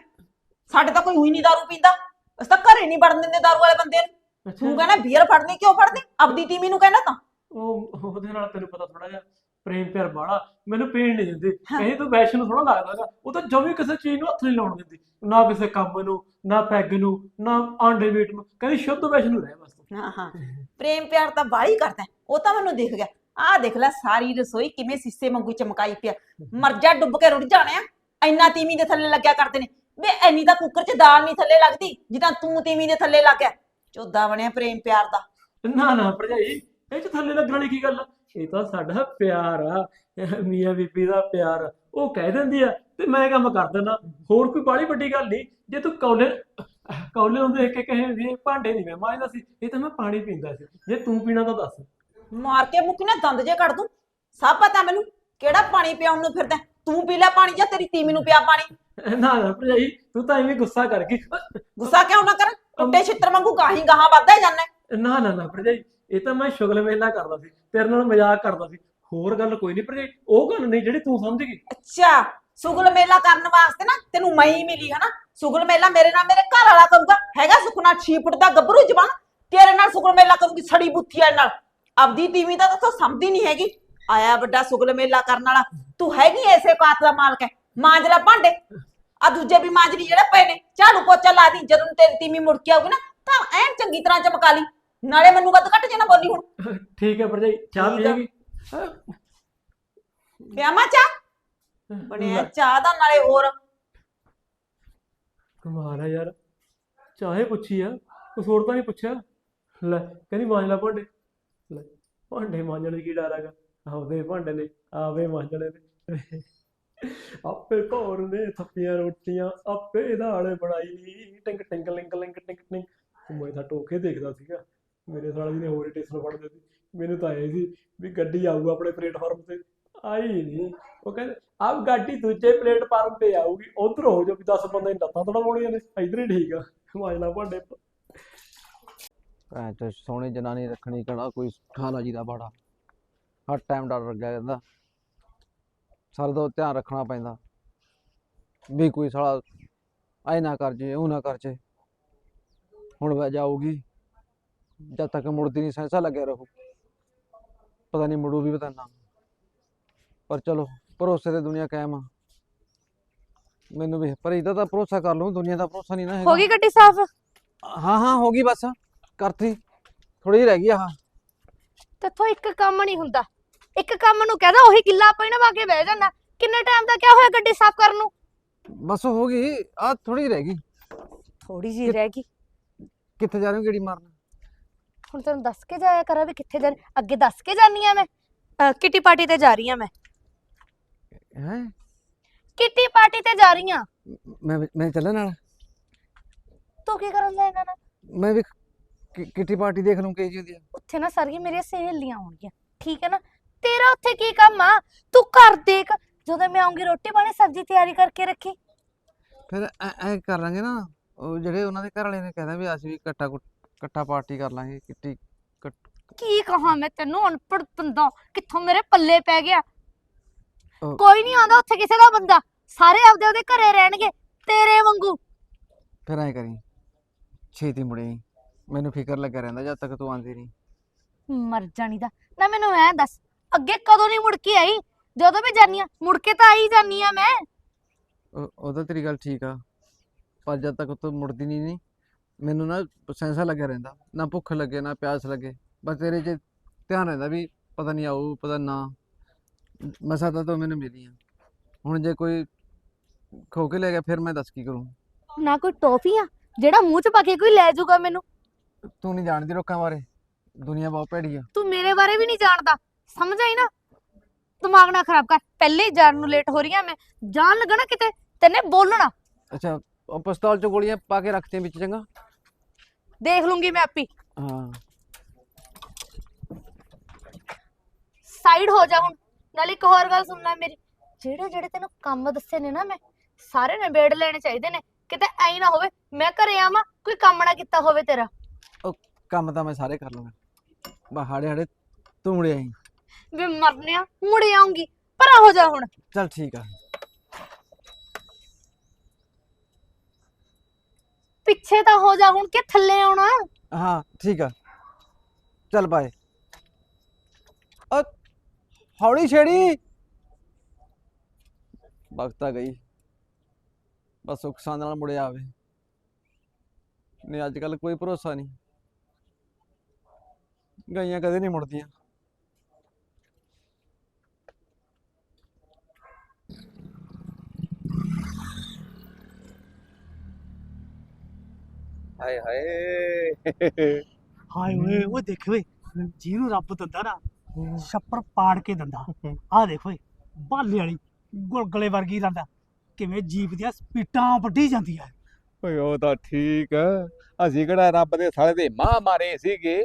ਸਾਡੇ ਤਾਂ ਕੋਈ ਹੋਈ ਨਹੀਂ ਦਾਰੂ ਪੀਂਦਾ। ਅਸੀਂ ਤਾਂ ਘਰੇ ਨਹੀਂ ਵੜਨ ਦਿੰਦੇ ਦਾਰੂ ਵਾਲੇ ਬੰਦੇ ਨੂੰ। ਤੂੰ ਕਹਿੰਦਾ ਬੀਅਰ ਫੜਨੀ ਕਿਉਂ ਫੜਨੀ? ਆਪਦੀ ਤੀਵੀਂ ਨੂੰ ਕਹਿੰਦਾ ਤਾਂ। ਉਹ ਉਹਦੇ ਨਾਲ ਤੈਨੂੰ ਪਤਾ ਥੋੜਾ ਜਿਹਾ ਪ੍ਰੇਮ ਪਿਆਰ ਬਾੜਾ ਮੈਨੂੰ ਪੀਣ ਨਹੀਂ ਦਿੰਦੀ। ਕਹੀਂ ਤੂੰ ਵੈਸ਼ਨ ਨੂੰ ਥੋੜਾ ਲੱਗਦਾਗਾ ਉਹ ਤਾਂ ਜਮੀ ਕਿਸੇ ਚੀਜ਼ ਨੂੰ ਹੱਥ ਨਹੀਂ ਲਾਉਣ ਦਿੰਦੀ। ਨਾ ਕਿਸੇ ਕੰਮ ਨੂੰ ਨਾ ਪੈਗ ਨੂੰ ਨਾ ਆਂਡੇ ਮੀਟ ਨੂੰ। ਕਹਿੰਦੀ ਸ਼ੁੱਧ ਵੈਸ਼ਨ ਨੂੰ ਰਹਿ ਬਸ ਤੂੰ। ਹਾਂ ਹਾਂ। ਪ੍ਰੇਮ ਪਿਆਰ ਤਾਂ ਬਾਹਲੀ ਕਰਦਾ। ਉਹ ਤਾਂ ਮੈਨੂੰ ਦਿਖ ਗਿਆ। ਆਹ ਦੇਖ ਲੈ ਸਾਰੀ ਰਸੋਈ ਕਿਵੇਂ ਸਿੱਸੇ ਵਾਂਗੂ ਚਮਕਾਈ ਪਿਆ ਮਰ ਜਾ ਡੁੱਬ ਕੇ ਰੁੜ ਜਾਣਾ ਆ ਇੰਨਾ ਤੀਵੀਂ ਦੇ ਥੱਲੇ ਲੱਗਿਆ ਕਰਦੇ ਨੇ। ਵੇ ਐਨੀ ਤਾਂ ਕੁੱਕਰ 'ਚ ਦਾਲ ਨਹੀਂ ਥੱਲੇ ਲੱਗਦੀ ਜਿੱਦਾਂ ਤੂੰ ਤੀਵੀਂ ਦੇ ਥੱਲੇ ਲੱਗ ਗਿਆ। ਚੋਦਾ ਬਣਿਆ ਪ੍ਰੇਮ ਪਿਆਰ ਦਾ। ਨਾ ਨਾ ਭਰਜਾਈ ਇਹ ਚ ਥੱਲੇ ਲੱਗਣ ਵਾਲੀ ਕੀ ਗੱਲ ਆ? ਇਹ ਤਾਂ ਸਾਡਾ ਪਿਆਰ ਆ ਮੀਆਂ ਬੀਬੀ ਦਾ ਪਿਆਰ। ਉਹ ਕਹਿ ਦਿੰਦੀ ਆ ਤੇ ਮੈਂ ਕੰਮ ਕਰ ਦਿੰਦਾ ਹੋਰ ਕੋਈ ਬਾਹਲੀ ਵੱਡੀ ਗੱਲ ਨਹੀਂ। ਜੇ ਤੂੰ ਕੌਲੇ ਕੌਲੇ ਨੂੰ ਦੇਖ ਕੇ ਕਹੇ ਵੀ ਇਹ ਭਾਂਡੇ ਨਹੀਂ ਮੈਂ ਮਾਂਜਦਾ ਸੀ ਇਹ ਤਾਂ ਮੈਂ ਪਾਣੀ ਪੀਂਦਾ ਸੀ। ਜੇ ਤੂੰ ਪੀਣਾ ਤਾਂ ਦੱਸ। ਮਾਰ ਕੇ ਮੁੱਕ ਨਾ ਦੰਦ ਜੇ ਕੱਢ ਦੂੰ। ਸਭ ਪਤਾ ਮੈਨੂੰ ਕਿਹੜਾ ਪਾਣੀ ਪਿਆਉਣ ਨੂੰ ਫਿਰਦਾ। ਤੂੰ ਪੀ ਲੈ ਪਾਣੀ ਜਾਂ ਤੇਰੀ ਤੀਵੀਂ ਨੂੰ ਪਿਆ ਪਾਣੀ? ਨਾ ਨਾ ਭਰਜਾਈ ਤੂੰ ਤਾਂ ਐਵੇਂ ਗੁੱਸਾ ਕਰ ਗਈ। ਗੁੱਸਾ ਕਿਉਂ ਨਾ ਕਰ? ਟੁੱਟੇ ਛਿੱਤਰ ਵਾਂਗੂ ਗਾਹੀਂ ਗਾਹਾਂ ਵੱਧਦਾ ਜਾਂਦਾ। ਨਾ ਨਾ ਨਾ ਭਰਜਾਈ ਇਹ ਤਾਂ ਮੈਂ ਸ਼ੁਗਲ ਵੇਲਾ ਕਰਦਾ ਸੀ, ਤੇਰੇ ਨਾਲ ਮਜ਼ਾਕ ਕਰਦਾ ਸੀ। ਹੋਰ ਗੱਲ ਕੋਈ ਨਹੀਂ ਭਰਜਾਈ, ਉਹ ਗੱਲ ਨਹੀਂ ਜਿਹੜੀ ਤੂੰ ਸਮਝ ਗਈ। ਅੱਛਾ, ਸੁਗਲ ਮੇਲਾ ਕਰਨ ਵਾਸਤੇ ਨਾ ਤੈਨੂੰ ਮਈ ਮਿਲੀ ਹਨਾ। ਸੁਗਲ ਮੇਲਾ ਮੇਰੇ ਨਾਲ ਮੇਰੇ ਘਰ ਵਾਲਾ ਕਰੂਗਾ, ਹੈਗਾ ਸੁਖਨਾ 6 ਫੁੱਟ ਦਾ ਗੱਭਰੂ ਜਵਾਨ, ਤੇਰੇ ਨਾਲ ਸੁਗਲ ਮੇਲਾ ਕਰੂਗੀ ਸੜੀ ਬੁੱਥੀ ਨਾਲ। ਆਪਦੀ ਤੀਵੀਂ ਦਾ ਤਾਂ ਸਮਝਦੀ ਨਹੀਂ ਹੈਗੀ। ਆਇਆ ਵੱਡਾ ਸੁਗਲ ਮੇਲਾ ਕਰਨ ਵਾਲਾ, ਤੂੰ ਹੈਗੀ ਐਸੇ ਕਾਤ ਦਾ ਮਾਲਕ ਹੈ ਮਾਂਜਲਾ ਭਾਂਡੇ। ਆ ਦੂਜੇ ਵੀ ਮਾਂਜਰੀ ਜਿਹੜੇ ਪਏ ਨੇ, ਝਾੜੂ ਪੋਚਾ ਲਾ ਦੀ, ਜਦੋਂ ਤੇਰੀ ਤੀਵੀਂ ਮੁੜ ਕੇ ਆਊਗੀ ਨਾ, ਤਾਂ ਐਨ ਚੰਗੀ ਤਰ੍ਹਾਂ ਚਮਕਾ ਲਈ। ਨਾਲੇ ਮੈਨੂੰ ਵੱਧ ਘੱਟ ਜੇ ਨਾ ਬੋਲੀ ਹੁਣ। ਠੀਕ ਹੈ ਭਰਜਾਈ ਚਾਹ ਠੀਕ ਆ। ਪੀਏਗੀ ਪਿਆਮਾ ਚਾਹ? ਬਣਿਆ ਚਾਹ ਦਾ ਨਾਲੇ ਹੋਰ। ਕਮਾਲ ਆ ਯਾਰ ਚਾਹੇ ਪੁੱਛੀ ਆ ਕੁਛ ਹੋਰ ਤਾਂ ਨਹੀਂ ਪੁੱਛਿਆ। ਲੈ ਕਹਿੰਦੀ ਮਾਂਜ ਲੈ ਭਾਂਡੇ। ਲੈ ਭਾਂਡੇ ਮਾਂਜਣ ਦੀ ਕੀ ਡਰ ਹੈਗਾ? ਆਪਦੇ ਭਾਂਡੇ ਨੇ ਆਵੇ ਮਾਂਜਣੇ ਨੇ। ਆਪੇ ਭੌਰ ਨੇ ਥੱਪੀਆਂ ਰੋਟੀਆਂ ਆਪੇ ਦਾਲ ਬਣਾਈ ਟਿੰਗ ਟਿੰਗ ਲਿੰਗ ਲਿੰਗ ਟਿੰਗ ਟਿੰਗ ਮੈਂ ਤਾਂ ਟੋਕੇ ਦੇਖਦਾ ਸੀਗਾ। ਮੇਰੇ ਸਾਲੇ ਜੀ ਨੇ ਹੋਰ ਟੇਸਨ ਫੜ ਦਿੱਤੀ। ਮੈਨੂੰ ਤਾਂ ਇਹ ਸੀ ਵੀ ਗੱਡੀ ਆਊ ਆਪਣੇ ਪਲੇਟਫਾਰਮ ਤੇ। ਆਈ ਨਹੀਂ ਉਹ ਕਹਿੰਦੇ ਆਪ ਗੱਡੀ ਦੂਜੇ ਪਲੇਟਫਾਰਮ ਤੇ ਆਊਗੀ, ਉਧਰ ਹੋ ਜਾ ਵੀ 10 ਬੰਦੇ ਲੱਤਾਂ ਤੜਾਉਣੀਆਂ ਨੇ, ਇਧਰ ਹੀ ਠੀਕ ਆ। ਮਾਜਲਾ ਭਾਂਡੇ। ਭੈਣ ਚ ਸੋਹਣੀ ਜਨਾਨੀ ਰੱਖਣੀ ਕਿਹੜਾ ਕੋਈ ਖਾਲਾ ਜੀ ਦਾ ਬਾੜਾ। ਹਰ ਟਾਈਮ ਡਰ ਲੱਗਿਆ ਰਹਿੰਦਾ। ਸਾਰਾ ਦਾ ਧਿਆਨ ਰੱਖਣਾ ਪੈਂਦਾ। ਵੀ ਕੋਈ ਸਾਲਾ ਐ ਨਾ ਕਰ ਜੇ ਉਹ ਨਾ ਕਰ ਜੇ। ਹੁਣ ਵੈ ਜਾਊਗੀ। ਜਦ ਤੱਕ ਮੁੜਦੀ ਨਹੀਂ ਸੈਂਸਾ ਲੱਗਿਆ ਰਹੂ। ਪਤਾ ਨਹੀਂ ਮੁੜੂ ਵੀ ਪਤਾ ਨਾ। ਪਰ ਚਲੋ ਭਰੋਸੇ ਤੇ ਦੁਨੀਆ ਕਾਇਮ ਆ। ਮੈਨੂੰ ਵੀ ਪਰ ਇਹਦਾ ਤਾਂ ਭਰੋਸਾ ਕਰ ਲਊ ਦੁਨੀਆ ਦਾ ਭਰੋਸਾ ਨਹੀਂ ਨਾ ਹੈਗਾ। ਹੋ ਗਈ ਗੱਡੀ ਸਾਫ਼? ਹਾਂ ਹਾਂ ਹੋ ਗਈ ਬਸ। ਕਰਤੀ। ਥੋੜੀ ਜਿਹੀ ਰਹਿ ਗਈ ਆਹ ਤੇਥੋਂ ਇੱਕ ਕੰਮ ਨਹੀਂ ਹੁੰਦਾ। ਇੱਕ ਕੰਮ ਨੂੰ ਕਹਦਾ ਉਹੀ ਕਿੱਲਾ ਨਾ ਵਾ ਕੇ ਬਹਿ ਜਾਂਦਾ ਕਿੰਨੇ ਟਾਈਮ ਦਾ ਕਿਆ ਹੋਇਆ ਗੱਡੀ ਸਾਫ਼ ਕਰਨ ਨੂੰ? ਬਸ ਹੋ ਗਈ ਆ ਥੋੜੀ ਜਿਹੀ ਰਹਿ ਗਈ। ਥੋੜੀ ਜੀ ਰਹਿ ਗਈ। ਕਿੱਥੇ ਜਾ ਰਹੇ ਹੋ ਗੇੜੀ ਮਾਰਨ? ਹੁਣ ਤੈਨੂੰ ਦੱਸ ਕੇ ਜਾਇਆ ਕਰਾਂ ਵੀ ਕਿੱਥੇ ਜਾ ਅੱਗੇ ਦੱਸ ਕੇ ਜਾਨੀ ਆ ਮੈਂ? ਕਿੱਟੀ ਪਾਰਟੀ ਤੇ ਜਾ ਰਹੀ ਆ ਮੈਂ। ਹੈ? ਕਿੱਟੀ ਪਾਰਟੀ ਤੇ ਜਾ ਰਹੀ ਆ? ਮੈਂ ਮੈਂ ਚੱਲਾਂ ਨਾਲ? ਤੂੰ ਕੀ ਕਰਨ ਜਾਏਗਾ ਨਾ ਮੈਂ ਵੀ ਕਿ- ਕਿੱਟੀ ਪਾਰਟੀ ਦੇਖ ਲੂੰ ਕਿਹੋ ਜਿਹੀ ਹੁੰਦੀ ਆ। ਉੱਥੇ ਨਾ ਸਾਰੀਆਂ ਮੇਰੀਆਂ ਸਹੇਲੀਆਂ ਆਉਣਗੀਆਂ ਠੀਕ ਹੈ ਨਾ? ਤੇਰਾ ਉੱਥੇ ਕੀ ਕੰਮ ਆ? ਤੂੰ ਘਰ ਦੇਖ ਜਦੋਂ ਮੈਂ ਆਉਂਗੀ ਰੋਟੀ ਪਾਣੀ ਸਬਜ਼ੀ ਤਿਆਰੀ ਕਰਕੇ ਰੱਖੀ। ਫਿਰ ਐ ਐ ਕਰ ਲਾਂਗੇ ਨਾ ਉਹ ਜਿਹੜੇ ਉਹਨਾਂ ਦੇ ਘਰ ਵਾਲੇ ਨੇ ਕਹਿੰਦਾ ਵੀ ਅਸੀਂ ਵੀ ਇਕੱਠਾ ਕੁ- ਇਕੱਠਾ ਪਾਰਟੀ ਕਰ ਲਾਂਗੇ ਕਿੱਟੀ ਕੀ ਕਹਾਂ ਮੈਂ ਤੈਨੂੰ ਅਨਪੜ੍ਹ ਬੰਦਾ ਕਿੱਥੋਂ ਮੇਰੇ ਪੱਲੇ ਪੈ ਗਿਆ? ਅਹ ਕੋਈ ਨਹੀਂ ਆਉਂਦਾ ਉੱਥੇ ਕਿਸੇ ਦਾ ਬੰਦਾ ਸਾਰੇ ਆਪਦੇ ਉਹਦੇ ਘਰੇ ਰਹਿਣਗੇ ਤੇਰੇ ਵਾਂਗੂ। ਫਿਰ ਐ ਕਰੀ ਛੇਤੀ ਮੁੜੇ ਆਈਂ। ਮੈਨੂੰ ਫਿਕਰ ਲੱਗਿਆ ਰਹਿੰਦਾ ਜਦ ਤੱਕ ਤੂੰ ਆਂਦੀ ਨਹੀਂ ਮਰ ਜਾਣੀ ਦਾ। ਨਾ ਮੈਨੂੰ ਐ ਦੱਸ ਅੱਗੇ ਕਦੋਂ ਨਹੀਂ ਮੁੜ ਕੇ ਆਈ? ਜਦੋਂ ਵੀ ਜਾਨੀ ਆ ਮੁੜ ਕੇ ਤਾਂ ਆਈ ਜਾਨੀ ਆ ਮੈਂ। ਉਹ ਉਹ ਤਾਂ ਤੇਰੀ ਗੱਲ ਠੀਕ ਆ ਪਰ ਜਦ ਤੱਕ ਤੂੰ ਮੁੜਦੀ ਨਹੀਂ ਨਹੀਂ ਮੈਨੂੰ ਨਾ ਸੈਂਸਾ ਲੱਗਿਆ ਰਹਿੰਦਾ ਨਾ ਭੁੱਖ ਲੱਗੇ ਨਾ ਪਿਆਸ ਲੱਗੇ। ਬਸ ਤੇਰੇ 'ਚ ਧਿਆਨ ਰਹਿੰਦਾ ਵੀ ਪਤਾ ਨਹੀਂ ਆਊ ਪਤਾ ਨਾ। ਮਸਾ ਤਾਂ ਤੂੰ ਮੈਨੂੰ ਮਿਲੀ ਆ ਹੁਣ ਜੇ ਕੋਈ ਖੋ ਕੇ ਲੈ ਗਿਆ ਫਿਰ ਮੈਂ ਦੱਸ ਕੀ ਕਰੂੰ? ਨਾ ਕੋਈ ਟੋਫੀ ਆ ਜਿਹੜਾ ਮੂੰਹ ਚ ਪਾ ਕੇ ਕੋਈ ਲੈ ਜਾਊਗਾ ਮੈਨੂੰ? ਤੂੰ ਨਹੀਂ ਜਾਣਦੀ ਲੋਕਾਂ ਬਾਰੇ। ਦੁਨੀਆ ਬਹੁਤ ਭੈੜੀ ਆ। ਤੂੰ ਮੇਰੇ ਬਾਰੇ ਵੀ ਨਹੀਂ ਜਾਣਦਾ। ਸਮਝ ਆਈ ਨਾ? ਦਿਮਾਗ ਨਾ ਖਰਾਬ ਕਰ। ਪਹਿਲੇ ਹੀ ਜਾਣ ਨੂੰ ਲੇਟ ਹੋ ਰਹੀ ਆ ਮੈਂ। ਜਾਣ ਲੱਗਣਾ ਕਿਤੇ ਤੈਨੇ ਬੋਲਣਾ। ਅੱਛਾ ਉਹ ਪਿਸਤੌਲ 'ਚ ਗੋਲੀਆਂ ਪਾ ਕੇ ਰੱਖਤੀਆਂ ਵਿੱਚ ਚੰਗਾ? ਦੇਖ ਲੂੰਗੀ ਮੈਂ ਆਪੀ। ਹਾਂ। ਸਾਈਡ ਹੋ ਜਾ ਹੁਣ। ਨਾਲੇ ਇੱਕ ਹੋਰ ਗੱਲ ਸੁਣ ਲੈ ਮੇਰੀ। ਜਿਹੜੇ ਜਿਹੜੇ ਤੈਨੂੰ ਕੰਮ ਦੱਸੇ ਨੇ ਨਾ ਮੈਂ ਸਾਰੇ ਨਿਬੇੜ ਲੈਣੇ ਚਾਹੀਦੇ ਨੇ। ਕਿਤੇ ਐਂ ਨਾ ਹੋਵੇ ਮੈਂ ਘਰੇ ਆਵਾਂ ਕੋਈ ਕੰਮ ਨਾ ਕੀਤਾ ਹੋਵੇ ਤੇਰਾ। ਕੰਮ ਤਾਂ ਮੈਂ ਸਾਰੇ ਕਰ ਲਵਾਂਗਾ ਬਾ ਹਾੜੇ ਤੂੰ ਮੁੜਿਆ ਆਈ ਵੀ ਮਰਨਿਆ ਮੁੜ ਆਉਂਗੀ। ਪਰ ਹੋ ਜਾ ਹੁਣ। ਚੱਲ ਠੀਕ ਆ। ਪਿੱਛੇ ਤਾਂ ਹੋ ਜਾ, ਹੁਣ ਕਿ ਥੱਲੇ ਆਉਣਾ? ਹਾਂ, ਠੀਕ ਆ। ਚੱਲ ਬਾਏ ਅ ਹੌਲੀ ਛੇੜੀ। ਵਕਤ ਆ ਗਈ। ਬਸ ਸੁੱਖ ਨਾਲ ਮੁੜਿਆ ਆਵੇ। ਨਹੀਂ, ਅੱਜ ਕੱਲ ਕੋਈ ਭਰੋਸਾ ਨਹੀਂ। ਗਈਆਂ ਕਦੇ ਨਹੀਂ ਮੁੜਦੀਆਂ। ਹਾਏ ਹਾਏ। ਹਾਏ ਓਏ ਉਹ ਦੇਖ ਓਏ ਜਿਹਨੂੰ ਰੱਬ ਦਿੰਦਾ ਨਾ ਛੱਪਰ ਪਾੜ ਕੇ ਦਿੰਦਾ। ਆਹ ਦੇਖ ਓਏ ਬਾਲੇ ਵਾਲੀ ਗੁਲਗਲੇ ਵਰਗੀ ਰੰਦਾ ਕਿਵੇਂ ਜੀਪ ਦੀਆਂ ਸਪੀਟਾਂ ਵੱਢੀ ਜਾਂਦੀਆਂ ਓਏ ਉਹ ਤਾਂ ਠੀਕ ਅਸੀਂ ਕਿਹੜਾ ਰੱਬ ਦੇ ਸਾਲੇ ਦੇ ਮਾਂ ਮਾਰੇ ਸੀਗੇ।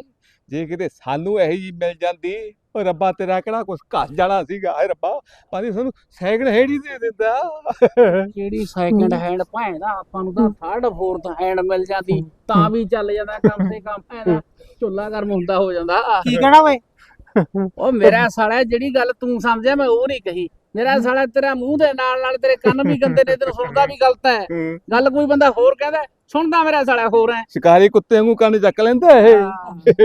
ਜੇ ਕਿਤੇ ਸਾਨੂੰ ਇਹੀ ਜੀ ਮਿਲ ਜਾਂਦੀ ਓ ਰੱਬਾ ਤੇਰਾ ਕਿਹੜਾ ਕੁਛ ਘਸ ਜਾਣਾ ਸੀਗਾ? ਹਾਏ ਰੱਬਾ ਪਾਣੀ ਸਾਨੂੰ ਸੈਕਿੰਡ ਹੈਂਡ ਹੀ ਦੇ ਦਿੰਦਾ। ਕਿਹੜੀ ਸੈਕਿੰਡ ਹੈਂਡ ਭੈਣਾ ਆਪਾਂ ਨੂੰ ਤਾਂ ਥਰਡ ਫੋਰਥ ਹੈਂਡ ਮਿਲ ਜਾਂਦੀ ਤਾਂ ਵੀ ਚੱਲ ਜਾਂਦਾ ਕੰਮ ਤੇ ਕੰਮ ਭੈਣਾ ਚੁੱਲਾ ਗਰਮ ਹੁੰਦਾ ਹੋ ਜਾਂਦਾ। ਕੀ ਕਹਿਣਾ ਓਏ? ਉਹ ਮੇਰਾ ਸਾਲਾ ਜਿਹੜੀ ਗੱਲ ਤੂੰ ਸਮਝਿਆ ਮੈਂ ਉਹ ਨਹੀਂ ਕਹੀ। ਮੇਰਾ ਸਾਲਾ ਤੇਰਾ ਮੂੰਹ ਦੇ ਨਾਲ ਨਾਲ ਤੇਰੇ ਕੰਨ ਵੀ ਗੰਦੇ ਨੇ ਤੈਨੂੰ ਸੁਣਦਾ ਵੀ ਗਲਤ ਹੈ। ਗੱਲ ਕੋਈ ਬੰਦਾ ਹੋਰ ਕਹਿੰਦਾ ਸੁਣਦਾ ਮੇਰਾ ਸਾਲਾ ਹੋਰ ਹੈ ਸ਼ਿਕਾਰੀ ਕੁੱਤੇ ਵਾਂਗੂ ਕੰਨ ਚੱਕ ਲੈਂਦਾ ਇਹ।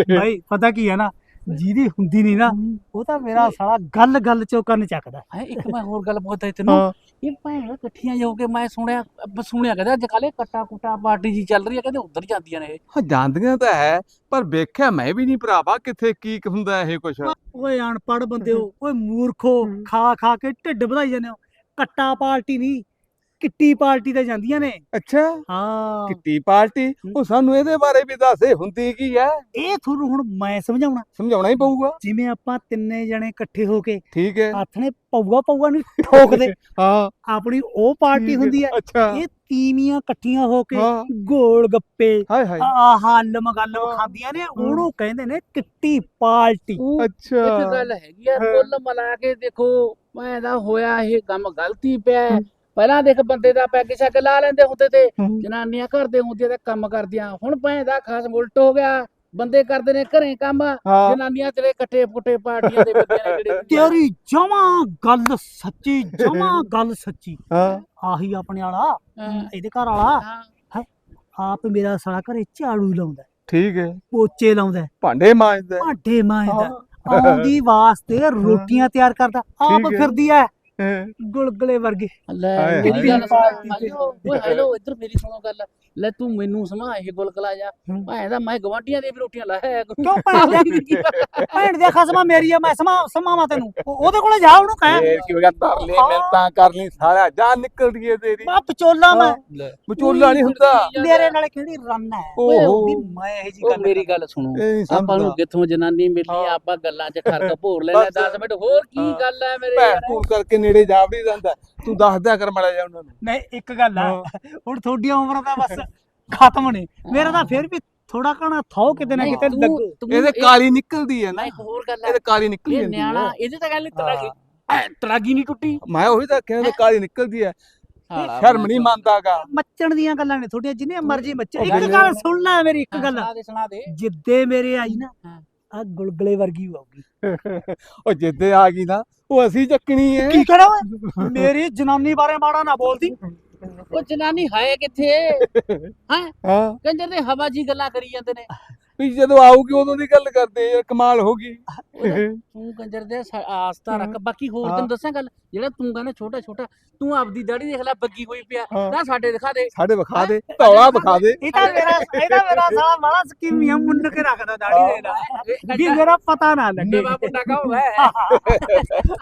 ਭਾਈ ਪਤਾ ਕੀ ਹੈ ਨਾ ਜਿਹਦੀ ਹੁੰਦੀ ਨਹੀਂ ਨਾ ਉਹ ਤਾਂ ਮੇਰਾ ਸਾਲਾ ਗੱਲ ਗੱਲ ਚੋਂ ਕੰਨ ਚੱਕਦਾ। ਹੈ ਇੱਕ ਮੈਂ ਹੋਰ ਗੱਲ ਪੁੱਛਦਾ ਸੀ ਤੈਨੂੰ। ਇਹ ਭੈਣ ਇਕੱਠੀਆਂ ਜੋ ਕੇ ਮੈਂ ਸੁਣਿਆ ਸੁਣਿਆ ਕਹਿੰਦਾ ਅੱਜ ਇਹ ਕੱਟਾ ਕੁੱਟਾ ਪਾਰਟੀ ਜੀ ਚੱਲ ਰਹੀ ਹੈ ਕਹਿੰਦੇ ਉੱਧਰ ਜਾਂਦੀਆਂ ਨੇ ਇਹ। ਹਾਂ ਜਾਂਦੀਆਂ ਤਾਂ ਹੈ ਪਰ ਵੇਖਿਆ ਮੈਂ ਵੀ ਨਹੀਂ ਭਰਾਵਾ ਕਿੱਥੇ ਕੀ ਹੁੰਦਾ ਇਹ ਕੁਛ। ਓਏ ਅਨਪੜ ਬੰਦਿਓ ਓਏ ਮੂਰਖੋ ਖਾ ਖਾ ਕੇ ਢਿੱਡ ਵਧਾਈ ਜਾਂਦੇ ਹੋ। ਕੱਟਾ ਪਾਰਟੀ ਨਹੀਂ ਕਿੱਟੀ ਪਾਰਟੀ ਤੇ ਜਾਂਦੀਆਂ ਨੇ। ਅੱਛਾ। ਹਾਂ। Kitty party? ਉਹ ਸਾਨੂੰ ਇਹਦੇ ਬਾਰੇ ਵੀ ਦੱਸ ਇਹ ਹੁੰਦੀ ਕੀ ਹੈ ਇਹ ਤੁਹਾਨੂੰ ਹੁਣ ਮੈਂ ਸਮਝਾਉਣਾ। ਸਮਝਾਉਣਾ ਹੀ ਪਊਗਾ। ਜਿਵੇਂ ਆਪਾਂ ਤਿੰਨੇ ਜਣੇ ਇਕੱਠੇ ਹੋ ਕੇ ਠੀਕ ਹੈ ਹੱਥ ਨੇ ਪਊਆ ਪਊਆ ਨੂੰ ਠੋਕਦੇ। ਹਾਂ। ਆਪਣੀ ਉਹ ਪਾਰਟੀ ਹੁੰਦੀ ਹੈ ਅੱਛਾ। ਇਹ ਤੀਵੀਆਂ ਇਕੱਠੀਆਂ ਹੋ ਕੇ ਗੋਲ ਗੱਪੇ ਹਾਏ ਹਾਏ। ਆ ਹੱਲਮ ਗੱਲਮ ਖਾਂਦੀਆਂ ਨੇ। ਉਹਨੂੰ ਕਹਿੰਦੇ ਨੇ ਕਿੱਟੀ ਪਾਰਟੀ। ਅੱਛਾ। ਇੱਕ ਗੱਲ ਹੈਗੀ ਆ ਕੁੱਲ ਮਿਲਾ ਕੇ ਦੇਖੋ ਮੈਂ ਦਾ ਹੋਇਆ ਇਹ ਕੰਮ ਗਲਤੀ ਪਿਆ। ਪਹਿਲਾਂ ਦੇਖ ਬੰਦੇ ਦਾ ਪੈਗ ਸ਼ੈਗ ਲਾ ਲੈਂਦੇ ਹੁੰਦੇ ਤੇ ਜਨਾਨੀਆਂ ਘਰ ਦੇ ਹੁੰਦੀਆਂ ਤੇ ਕੰਮ ਕਰਦੀਆਂ। ਹੁਣ ਭੈਣ ਦਾ ਖਾਸ ਉਲਟ ਹੋ ਗਿਆ। ਬੰਦੇ ਕਰਦੇ ਨੇ ਘਰੇ ਕੰਮ। ਜਨਾਨੀਆਂ ਤੇਰੇ ਇਕੱਠੇ ਪੁੱਟੇ ਪਾਰਟੀਆਂ ਦੇ ਬੰਦੇ ਨੇ ਜਿਹੜੇ ਤੇਰੀ ਜਮਾ ਗੱਲ ਸੱਚੀ ਜਮਾ ਗੱਲ ਸੱਚੀ। ਆਹੀ ਆਪਣੇ ਵਾਲਾ ਇਹਦੇ ਘਰ ਵਾਲਾ। ਆਪ ਮੇਰਾ ਸਾਲਾ ਘਰੇ ਝਾੜੂ ਲਾਉਂਦਾ। ਠੀਕ ਹੈ। ਪੋਚੇ ਲਾਉਂਦਾ। ਭਾਂਡੇ ਮਾਂਜਦਾ। ਭਾਂਡੇ ਮਾਂਜਦਾ। ਆਉਂਦੀ ਵਾਸਤੇ ਰੋਟੀਆਂ ਤਿਆਰ ਕਰਦਾ। ਆਪ। ਫਿਰਦੀ ਐ ਹਾਂ। ਗੁਲਗਲੇ ਵਰਗੇ। ਲੈ ਹਾਏ। ਮੇਰੀ। ਗੱਲ ਸੁਣ। ਆਇਓ, ਓਏ ਹੈਲੋ ਇੱਧਰ ਮੇਰੀ ਸੁਣੋ ਗੱਲ। ਲੈ ਤੂੰ ਮੈਨੂੰ ਸਮਾ ਇਹ ਗੁਲਗਲਾ ਜਾ। ਹੂੰ। ਮੈਂ ਦਾ ਮੈਂ ਗਵਾਂਢੀਆਂ ਦੀਆਂ ਵੀ ਰੋਟੀਆਂ ਲਾਇਆ ਕਿਉਂ ਭੈਣ ਦੇ ਭੈਣ ਦੇ ਖਸਮਾ ਮੇਰੀ ਆ ਮੈਂ ਸਮਾ ਸਮਾਵਾ ਤੈਨੂੰ। ਉਹ- ਉਹਦੇ ਕੋਲੇ ਜਾ ਉਹਨੂੰ ਕਹਿ। ਫੇਰ ਕੀ ਹੋ ਗਿਆ? ਤਰ ਲਈ ਹਾਂ। ਮਿੰਤਾਂ ਕਰ ਲਈ ਸਾਰਾ ਜਾਨ ਨਿਕਲਦੀ ਹੈ ਤੇਰੀ। ਬਾ ਪਚੋਲਾ ਮੈਂ। ਵਿਚੋਲਾ ਨਹੀਂ ਹੁੰਦਾ। ਮੇਰੇ ਨਾਲ ਕਿਹੜੀ ਰੰਨ ਹੈ? ਓਹੋ। ਵੀ ਮੈਂ ਇਹ ਜੀ ਉਹ ਗੱਲ ਮੇਰੀ ਗੱਲ ਸੁਣੋ। ਇਹ ਨਹੀਂ ਆਪਾਂ ਨੂੰ ਸਮਝਦਾ। ਕਿੱਥੋਂ ਜਨਾਨੀ ਮਿਲੀ ਹਾਂ। ਆਪਾਂ ਗੱਲਾਂ 'ਚ ਠਰਕ ਭੋਰ ਲੈਣਾ ਬਸ। 10 ਮਿੰਟ। ਹੋਰ ਕੀ ਹਾਂ। ਗੱਲ ਹੈ ਮੇਰੇ ਭੈਣ ਯਾਰ? ਕਰਕੇ ਨੇੜੇ ਜਾ ਵੀ ਜਾਂਦਾ ਤੂੰ ਦੱਸ ਦਿਆ ਕਰ ਮੜਾ ਜਾ ਉਹਨਾਂ ਨੂੰ। ਨਹੀਂ ਇੱਕ ਗੱਲ ਆ। ਹੁਣ ਤੁਹਾਡੀਆਂ ਉਮਰਾਂ ਤਾਂ ਬਸ ਖਤਮ ਨੇ। ਮੇਰਾ ਤਾਂ ਫਿਰ ਵੀ ਥੋੜਾ ਘਣਾ ਥਾਓ ਕਿਤੇ ਨਾ ਕਿਤੇ ਲੱਗੂ ਇਹਦੇ ਇਹ- ਕਾਲੀ ਨਿਕਲਦੀ ਹੈ ਨਾ। ਇੱਕ ਹੋਰ ਗੱਲ ਹੈ ਇਹਦੇ ਕਾਲੀ ਨਿਕਲ ਇਹ ਜਾਂਦੀ ਨਿਆਣਾ ਹੈ ਇਹਦੇ ਤਾਂ ਗੱਲ ਤਰਾਗੀ ਤਰਾਗੀ ਨਹੀਂ ਟੁੱਟੀ ਮੈਂ ਉਹੀ ਤਾਂ ਕਿਹਾ ਇਹਦੇ ਕਾਲੀ ਨਿਕਲਦੀ ਹੈ। ਸ਼ਰਮ ਨਹੀਂ ਮੰਨਦਾਗਾ ਮੱਚਣ ਦੀਆਂ ਗੱਲਾਂ ਨੇ। ਤੁਹਾਡੀਆਂ ਜਿੰਨੀਆਂ ਮਰਜ਼ੀ ਉਹ ਇੱਕ ਗੱਲ- ਸੁਣ ਲੈ ਮੇਰੀ ਇੱਕ ਗੱਲ। ਦੇ ਦੇ। ਜਿੱਦੇ ਮੇਰੇ ਆਈ ਨਾ। ਆ ਗੁਲਗਲੇ ਵਰਗੀ ਹੋ ਆਊਗੀ ਉਹ ਜਿੱਦੇ ਆ ਗਈ ਨਾ ਉਹ ਅਸੀਂ ਚੱਕਣੀ ਹੈ ਕੀ ਕਰਾਂ ਓਏ ਮੇਰੀ ਜਨਾਨੀ ਬਾਰੇ ਮਾੜਾ ਨਾ ਬੋਲਦੀ। ਉਹ ਜਨਾਨੀ ਹੈ ਕਿੱਥੇ? ਹੈ? ਹਾਂ। ਕੰਜਰ ਦੇ ਹਵਾ ਜੀ ਗੱਲਾਂ ਕਰੀ ਜਾਂਦੇ ਨੇ। ਵੀ ਜਦੋਂ ਆਊਗੀ ਉਦੋਂ ਦੀ ਗੱਲ ਕਰਦੇ ਯਾਰ ਕਮਾਲ ਹੋ ਗਈ। ਤੂੰ ਕੰਜਰ ਦੇ ਸ- ਆਸਤਾ ਰੱਖ। ਬਾਕੀ ਹੋਰ ਹਾਂ। ਤੈਨੂੰ ਦੱਸਾਂ ਗੱਲ? ਜਿਹੜਾ ਤੂੰ ਕਹਿੰਦਾ ਛੋਟਾ ਛੋਟਾ ਤੂੰ ਆਪਦੀ ਦਾੜੀ ਦੇਖ ਲੈ ਬੱਗੀ ਹੋਈ ਪਿਆ। ਹਾਂ। ਨਾ ਸਾਡੇ ਦਿਖਾ ਦੇ। ਸਾਡੇ ਵਿਖਾ ਦੇ ਧੌਲਾ ਵਿਖਾ ਦੇ। ਇਹ ਤਾਂ ਮੇਰਾ ਇਹਦਾ ਮੇਰਾ ਸਾਲਾ ਬੜਾ ਸਕੀਮੀਆਂ ਮੁੰਨ ਕੇ ਰੱਖਦਾ ਦਾੜੀ ਦੇ ਨਾਲ ਵੀ ਮੇਰਾ ਪਤਾ ਨਾ ਲੱਗੇ। ਨਵਾਂ ਮੁੰਡਾ ਕਹੋ ਹੈ।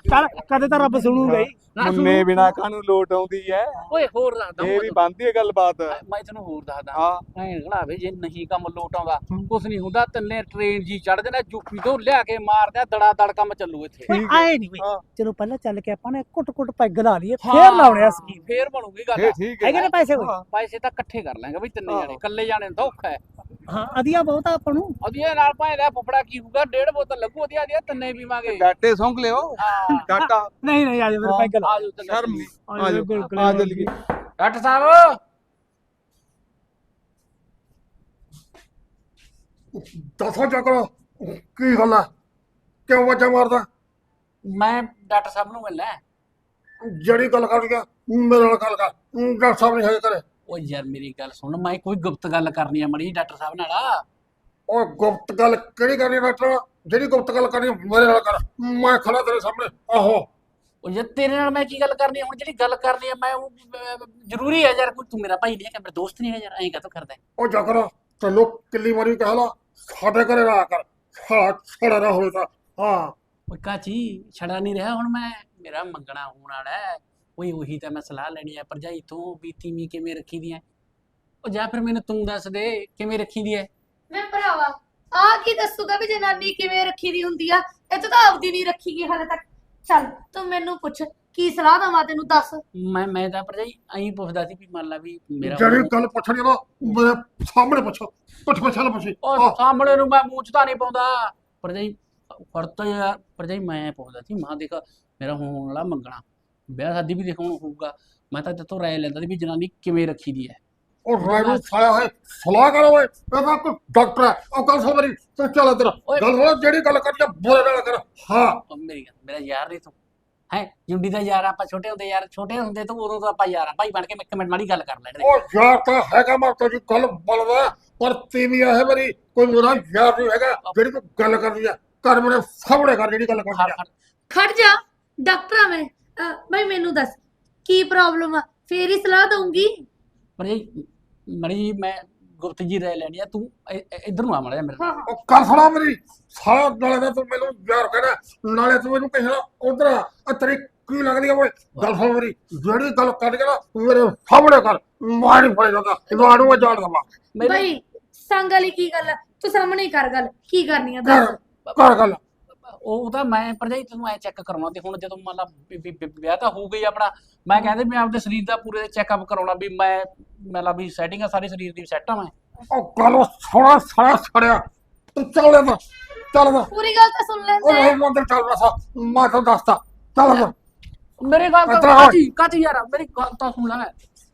ਚੱਲ ਕਦੇ ਤਾਂ ਰੱਬ ਸੁਣੂਗਾ ਹੀ। ਨਾ ਮੁੰਨੇ ਸੁਣੂ। ਬਿਨਾ ਕਾਹਨੂੰ ਲੋਟ ਆਉਂਦੀ ਹੈ ਓਏ ਹੋਰ ਦੱਸਦਾ ਇਹ ਵੀ ਬੰਦੀ ਹੈ ਗੱਲਬਾਤ। ਮੈਂ ਤੈਨੂੰ ਹੋਰ ਦੱਸਦਾ ਹਾਂ। ਐਂ ਘੜਾਵੇ ਜੇ ਨਹੀਂ ਕੰਮ ਲੋਟ ਆਉਂਦਾ ਕੁਛ ਨਹੀਂ ਹੁੰਦਾ ਤੰਨੇ ਟ੍ਰੇਨ ਜੀ ਚੜ ਦੇਣਾ ਯੂਪੀ ਤੋਂ ਲਿਆ ਕੇ ਮਾਰਦਾ ਦੜਾ ਦੜ ਕੰਮ ਚੱਲੂ ਇੱਥੇ। ਆਏ ਨਹੀਂ ਹਾਂ। ਚਲੋ ਪਹਿਲਾਂ ਚੱਲ ਕੇ ਆਪਾਂ ਨੇ ਕੁੱਟ ਕੁੱਟ ਪੈਗ ਲਾ ਲਈਏ ਫੇਰ ਲਾਉਣੇ ਆ ਸਕੀਮ। ਫੇਰ ਬਣੂਗੀ ਗੱਲ। ਠੀਕ ਹੈਗੇ ਨੇ ਪੈਸੇ ਕੋਈ। ਪੈਸੇ ਤਾਂ ਇਕੱਠੇ ਕਰ ਲਾਂਗੇ ਬਈ ਤਿੰਨੇ। ਜਾਣੇ ਇਕੱਲੇ ਜਾਣੇ ਨੂੰ ਤਾਂ ਔਖਾ ਹੈ। ਹਾਂ ਅਧੀਆ ਬਹੁਤ ਆ ਆਪਾਂ ਨੂੰ। ਉਹਦੀਆਂ ਨਾਲ ਭਾਵੇਂ ਦਾ ਫੁੱਫੜਾ ਕੀ ਹੋਊਗਾ ਡੇਢ ਬੋਤਲ ਲੱਗੂ ਉਹਦੀਆਂ ਦੀਆਂ ਤਿੰਨੇ ਪੀਵਾਂਗੇ। ਡਾਟੇ ਸੌਂਕ ਲਿਓ। ਹਾਂ। ਡਾਟਾ। ਨਹੀਂ ਨਹੀਂ ਆ ਜਾ ਮੇਰੇ ਪੈਗ ਲਾ ਆ ਜਾਓ ਤਿੰਨੇ। ਸ਼ਰਮ ਨਹੀਂ ਆ ਆ ਜਾ ਜਾ ਗੁਲਗੁਲੇ ਆ ਵਰਗੀ। ਜਲਦੀ ਡਾਕਟਰ ਸਾਹਿਬ। ਦੱਸੋ ਚੱਕਰ ਕੀ ਗੱਲ ਆ? ਕਿਉਂ ਵਾਜਾ ਮਾਰਦਾ? ਮੈਂ ਡਾਕਟਰ ਸਾਹਿਬ ਨੂੰ ਮਿਲਣਾ ਹੈ। ਜਿਹੜੀ ਗੱਲ ਕਰ ਗਿਆ ਮੇਰੇ ਨਾਲ ਗੱਲ ਕਰ ਡਾਕਟਰ ਸਾਹਿਬ ਨਹੀਂ ਹੈਗੇ ਕਰੇ। ਓ ਯਾਰ ਮੇਰੀ ਗੱਲ ਸੁਣ ਮੈਂ ਕੋਈ ਗੁਪਤ ਗੱਲ ਕਰਨੀ ਆ ਮੜੀ ਡਾਕਟਰ ਸਾਹਿਬ ਨਾਲ। ਉਹ ਗੁਪਤ ਗੱਲ ਕਿਹੜੀ ਕਰਨੀ ਆ ਡਾਕਟਰ? ਜਿਹੜੀ ਗੁਪਤ ਗੱਲ ਕਰਨੀ ਆ, ਮੇਰੇ ਨਾਲ ਕਰ। ਮੈਂ ਖੜਾ ਤੇਰੇ ਸਾਹਮਣੇ ਆਹੋ। ਉਹ ਯਾਰ ਤੇਰੇ ਨਾਲ ਮੈਂ ਕੀ ਗੱਲ ਕਰਨੀ ਆ? ਹੁਣ ਜਿਹੜੀ ਗੱਲ ਕਰਨੀ ਆ ਮੈਂ ਉਹ ਅਹ, ਜ਼ਰੂਰੀ ਹੈ ਯਾਰ ਕੋਈ ਤੂੰ ਮੇਰਾ ਭਾਈ ਨਹੀਂ ਹੈ ਕਿ ਮੇਰਾ ਦੋਸਤ ਨਹੀਂ ਹੈ ਯਾਰ ਐਂ ਕਾਹਤੋਂ ਕਰਦਾ ਹੈ? ਉਹ ਚੱਕਰ ਚਲੋ ਕਿੱਲੀ ਵਾਰੀ ਕਹਿ ਲਾ ਸਾਡੇ ਘਰੇ ਨਾ ਕਰ। ਸਾਲਾ ਛੜਾ ਨਾ ਹੋਵੇ ਤਾਂ। ਹਾਂ। ਓਏ ਕਾਚੀ ਛੜਾ ਨਹੀਂ ਰਿਹਾ ਹੁਣ ਮੈਂ ਮੇਰਾ ਮੰਗਣਾ ਹੋਣ ਵਾਲਾ ਹੈ। ਓਏ ਉਹੀ ਤਾਂ ਮੈਂ ਸਲਾਹ ਲੈਣੀ ਹੈ ਭਰਜਾਈ ਤੋਂ ਵੀ ਤੀਵੀਂ ਕਿਵੇਂ ਰੱਖੀ ਦੀ ਹੈ ਉਹ ਜਾਂ ਫਿਰ ਮੈਨੂੰ ਤੂੰ ਦੱਸ ਦੇ ਕਿਵੇਂ ਰੱਖੀ ਦੀ ਹੈ ਮੈਂ ਭਰਾਵਾ ਆ ਕੀ ਦੱਸੂਗਾ ਵੀ ਜਨਾਨੀ ਕਿਵੇਂ ਰੱਖੀ ਦੀ ਹੁੰਦੀ ਆ? ਇਹ ਤਾਂ ਆਪਦੀ ਨਹੀਂ ਰੱਖੀ ਗਈ ਹਾਲੇ ਤੱਕ। ਚੱਲ ਤੂੰ ਮੈਨੂੰ ਪੁੱਛ ਕੀ ਸਲਾਹ ਦਵਾਂ ਤੈਨੂੰ ਦੱਸ? ਮੈਂ ਮੈਂ ਤਾਂ ਭਰਜਾਈ ਐਂ ਪੁੱਛਦਾ ਸੀ ਵੀ ਮੰਨ ਲਾ ਵੀ ਮੇਰਾ ਜਿਹੜੀ ਗੱਲ ਪੁੱਛਣੀ ਆ ਨਾ ਮੇਰੇ ਸਾਹਮਣੇ ਪੁੱਛੋ। ਪੁੱਛ ਪੁੱਛ ਲੈ ਪੁੱਛੀ। ਉਹ ਸਾਹਮਣੇ ਨੂੰ ਮੈਂ ਮੂੰਹ ਚ ਤਾਂ ਨਹੀਂ ਪਾਉਂਦਾ। ਭਰਜਾਈ ਫਰਤ ਯਾਰ ਭਰਜਾਈ ਮੈਂ ਪੁੱਛਦਾ ਸੀ ਮਾਂ ਦੇਖ ਮੇਰਾ ਹੋਣ ਵਾਲਾ ਮੰਗਣਾ ਵਿਆਹ ਸ਼ਾਦੀ ਵੀ ਦੇਖਣ ਹੋਊਗਾ ਮੈਂ ਤਾਂ ਤੇਤੋਂ ਰਾਏ ਲੈਂਦਾ ਸੀ ਵੀ ਜਨਾਨੀ ਕਿਵੇਂ ਰੱਖੀ ਦੀ ਹੈ। ਉਹ ਰਾਜੂ ਸਾਇਆ ਹੈ ਸਲਾਹ ਕਰ ਓਏ ਤਾਂ ਕੋਈ ਡਾਕਟਰ ਹੈ ਉਹ ਗੱਲ ਸੁਣ ਮੇਰੀ ਤੇ ਚੱਲ ਇੱਧਰ। ਗੱਲ ਸੁਣ ਜਿਹੜੀ ਗੱਲ ਕਰਨੀ ਬੋਲੇ ਨਾਲ ਕਰ ਹਾਂ। ਮੇਰੀ ਗੱਲ ਮੇਰਾ ਯਾਰ ਨਹੀਂ ਤੂੰ ਹੈ ਜੁੰਡੀ ਦਾ ਯਾਰ ਆਪਾਂ ਛੋਟੇ ਹੁੰਦੇ ਯਾਰ ਛੋਟੇ ਹੁੰਦੇ ਤਾਂ ਉਦੋਂ ਤਾਂ ਆਪਾਂ ਯਾਰ ਆ ਭਾਈ ਬਣ ਕੇ ਇੱਕ ਮਿੰਟ ਮਾੜੀ ਗੱਲ ਕਰ ਲੈਣੇ ਉਹ ਯਾਰ ਤਾਂ ਹੈਗਾ ਮੈਂ ਤਾਂ ਜੀ ਗੱਲ ਬੋਲਦਾ ਪਰ ਤੀਵੀਂ ਹੈ ਮੇਰੀ ਕੋਈ ਮੇਰਾ ਯਾਰ ਨਹੀਂ ਹੈਗਾ ਜਿਹੜੀ ਤੂੰ ਗੱਲ ਕਰਨੀ ਆ ਕਰ ਮੇਰੇ ਸਾਹਮਣੇ ਕਰ ਜਿਹੜੀ ਗੱਲ ਕਰਨੀ ਆ। ਖੜ ਜਾ ਡਾਕਟਰ ਆ ਮੈਂ ਬਈ ਮੈਨੂੰ ਦੱਸ ਕੀ ਪ੍ਰੋਬਲਮ ਆ? ਫੇਰ ਹੀ ਸਲਾਹ ਦਊਂਗੀ। ਭਰਜਾਈ ਮੜੀ ਮੈਂ ਗੁਪਤ ਜੀ ਰਾਏ ਲੈਣੀ ਆ। ਤੂੰ ਇ- ਇ- ਇੱਧਰ ਨੂੰ ਆ ਮੜਾ ਮੇਰੇ ਨਾਲ। ਹਾਂ। ਉਹ ਕਰ ਸੁਣਾ ਮੇਰੀ। ਸਾਰਾ ਨਾਲੇ ਦਾ ਤੂੰ ਮੈਨੂੰ ਯਾਰ ਕਹਿੰਦਾ ਨਾਲੇ ਤੂੰ ਮੈਨੂੰ ਕਹਿਣਾ ਉਧਰ ਆ। ਤੇਰੀ ਕੀ ਲੱਗਦੀ ਆ ਓਏ? ਗੱਲ ਸੁਣ ਮੇਰੀ। ਜਿਹੜੀ ਗੱਲ ਕਰਨੀ ਆ ਨਾ ਮੇਰੇ ਸਾਹਮਣੇ ਕਰ। ਮਾਰ ਨਹੀਂ ਫੜੇ ਜਾਂਦਾ। ਲਾੜੂ ਮੈਂ ਜਾਣ ਦਵਾ। ਮੇਰੀ ਬਈ ਸੰਗ ਵਾਲੀ ਕੀ ਗੱਲ ਆ? ਤੂੰ ਸਾਹਮਣੇ ਹੀ ਕਰ ਗੱਲ। ਕੀ ਕਰਨੀ ਆ? ਦੱਸ। ਕਰ ਗੱਲ? ਉਹ ਤਾਂ ਮੈਂ ਭਰਜਾਈ ਤੈਨੂੰ ਐ ਚੈੱਕ ਕਰਾਉਣਾ ਤੇ ਹੁਣ ਜਦੋਂ ਮੰਨ ਲਾ ਵੀ- ਵੀ- ਵੀ ਵਿਆਹ ਤਾਂ ਹੋ ਗਈ ਆਪਣਾ ਮੈਂ ਕਹਿੰਦੇ ਮੈਂ ਆਪਦੇ ਸਰੀਰ ਦਾ ਪੂਰੇ ਚੈੱਕਅਪ ਕਰਾਉਣਾ ਵੀ ਮੈਂ ਮੰਨ ਲਾ ਵੀ ਸੈਟਿੰਗ ਆ ਸਾਰੇ ਸਰੀਰ ਦੀ ਸੈੱਟ ਆ ਮੈਂ। ਉਹ ਗੱਲ ਸੋਣਾ ਸਾਰਾ ਛੜਿਆ ਤੂੰ ਚੱਲ ਲੈ ਚੱਲ ਨਾ ਪੂਰੀ ਗੱਲ ਤਾਂ ਸੁਣ ਉਹ ਲੈਂਦੇ ਨਹੀਂ ਮੰਦਰ ਚੱਲ ਰਸਾ ਮੈਂ ਤਾਂ ਦੱਸਦਾ ਚੱਲ ਨਾ ਮੇਰੇ ਗੱਲ ਤਾਂ। ਕਾਚੀ ਕਾਚੀ ਯਾਰ ਮੇਰੀ ਗੱਲ ਤਾਂ ਸੁਣ ਲੈ।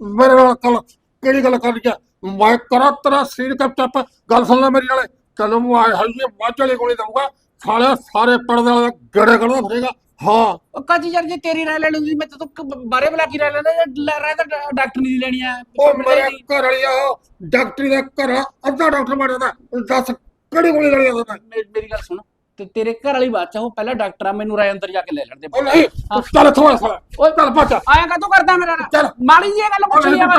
ਮੇਰੇ ਨਾਲ ਕੱਲ ਕਿਹੜੀ ਗੱਲ ਕਰਨੀ ਆ? ਮੈਂ ਕਰਾਂ ਤੇਰਾ ਸਰੀਰ ਕੱਪ ਚੱਪ ਗੱਲ ਸੁਣ ਲੈ ਮੇਰੀ ਨਾਲੇ। ਤੈਨੂੰ ਮੈਂ ਆਏ ਹਾਈਏ ਮਾਝਲੇ ਕੋਲੇ ਦਊਗਾ ਸਾਲੇ ਸਾਰੇ ਪੜਦੇ ਵਾਲੇ ਗੜੇ ਫਿਰੇਗਾ। ਹਾਂ। ਉਹ ਕਾਜੀ ਯਾਰ ਜੇ ਤੇਰੀ ਰਾਇ ਲੈਣੀ ਹੁੰਦੀ ਮੈਂ ਤਾਂ ਤੂੰ ਬਾਰੇ ਬਲਾ ਕੀ ਰਾਇ ਲੈਣਾ ਲੈ ਰਾਇ ਤਾਂ ਡਾ- ਡਾਕਟਰ ਨਹੀਂ ਲੈਣੀ ਆ ਉਹ ਮੇਰੇ ਘਰ ਵਾਲੀ ਆ ਉਹ ਡਾਕਟਰੀ ਦਾ ਘਰ ਆ, ਅੱਧਾ ਡਾਕਟਰ ਬਣ ਜਾਂਦਾ। ਦੱਸ ਕਿਹੜੀ ਗੋਲੀ ਲੜੀ ਜਾਂਦਾ? ਤੈਂ? ਮੇ- ਮੇਰੀ ਗੱਲ ਸੁਣ ਤੇ ਤੇਰੇ ਘਰ ਵਾਲੀ ਬਾਤ ਚ ਉਹ ਪਹਿਲਾਂ ਡਾਕਟਰ ਆ ਮੈਨੂੰ ਰਾਇ ਅੰਦਰ ਜਾ ਕੇ ਲੈ ਲੈਣ ਦੇ ਉਹ ਨਹੀਂ ਤੂੰ ਚੱਲ ਥੋੜਾ ਸਾਲਾ ਓਏ ਚੱਲ ਭੱਜ ਆਇਆ ਕਾ ਤੂੰ ਕਰਦਾ ਮੇਰਾ ਨਾਲ? ਚੱਲ। ਮਾੜੀ ਜੀ ਇਹ ਗੱਲ ਪੁੱਛ ਲਿਆ ਮੈਂ।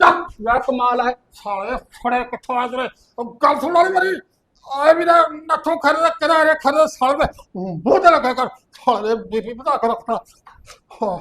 ਚੱਲ। ਯਾਰ ਕਮਾਲ ਹੈ ਸਾਲੇ ਫੜੇ ਕਿੱਥੋਂ ਆ ਤੇਰੇ? ਉਹ ਗੱਲ ਸੁਣ ਲਈ ਮੇਰੀ। ਆਏ ਵੀ ਨਾ ਨੱਥੋਂ ਖਰੇ ਕਰਾ ਰੇ ਖਰੇ ਸਾਲੇ ਦੇ, ਬੋਝਾ ਲੱਗਾ ਕਰ, ਸਾਲੇ ਬੀਬੀ ਵਧਾ ਕੇ ਰੱਖਣਾ ਹਾਂ।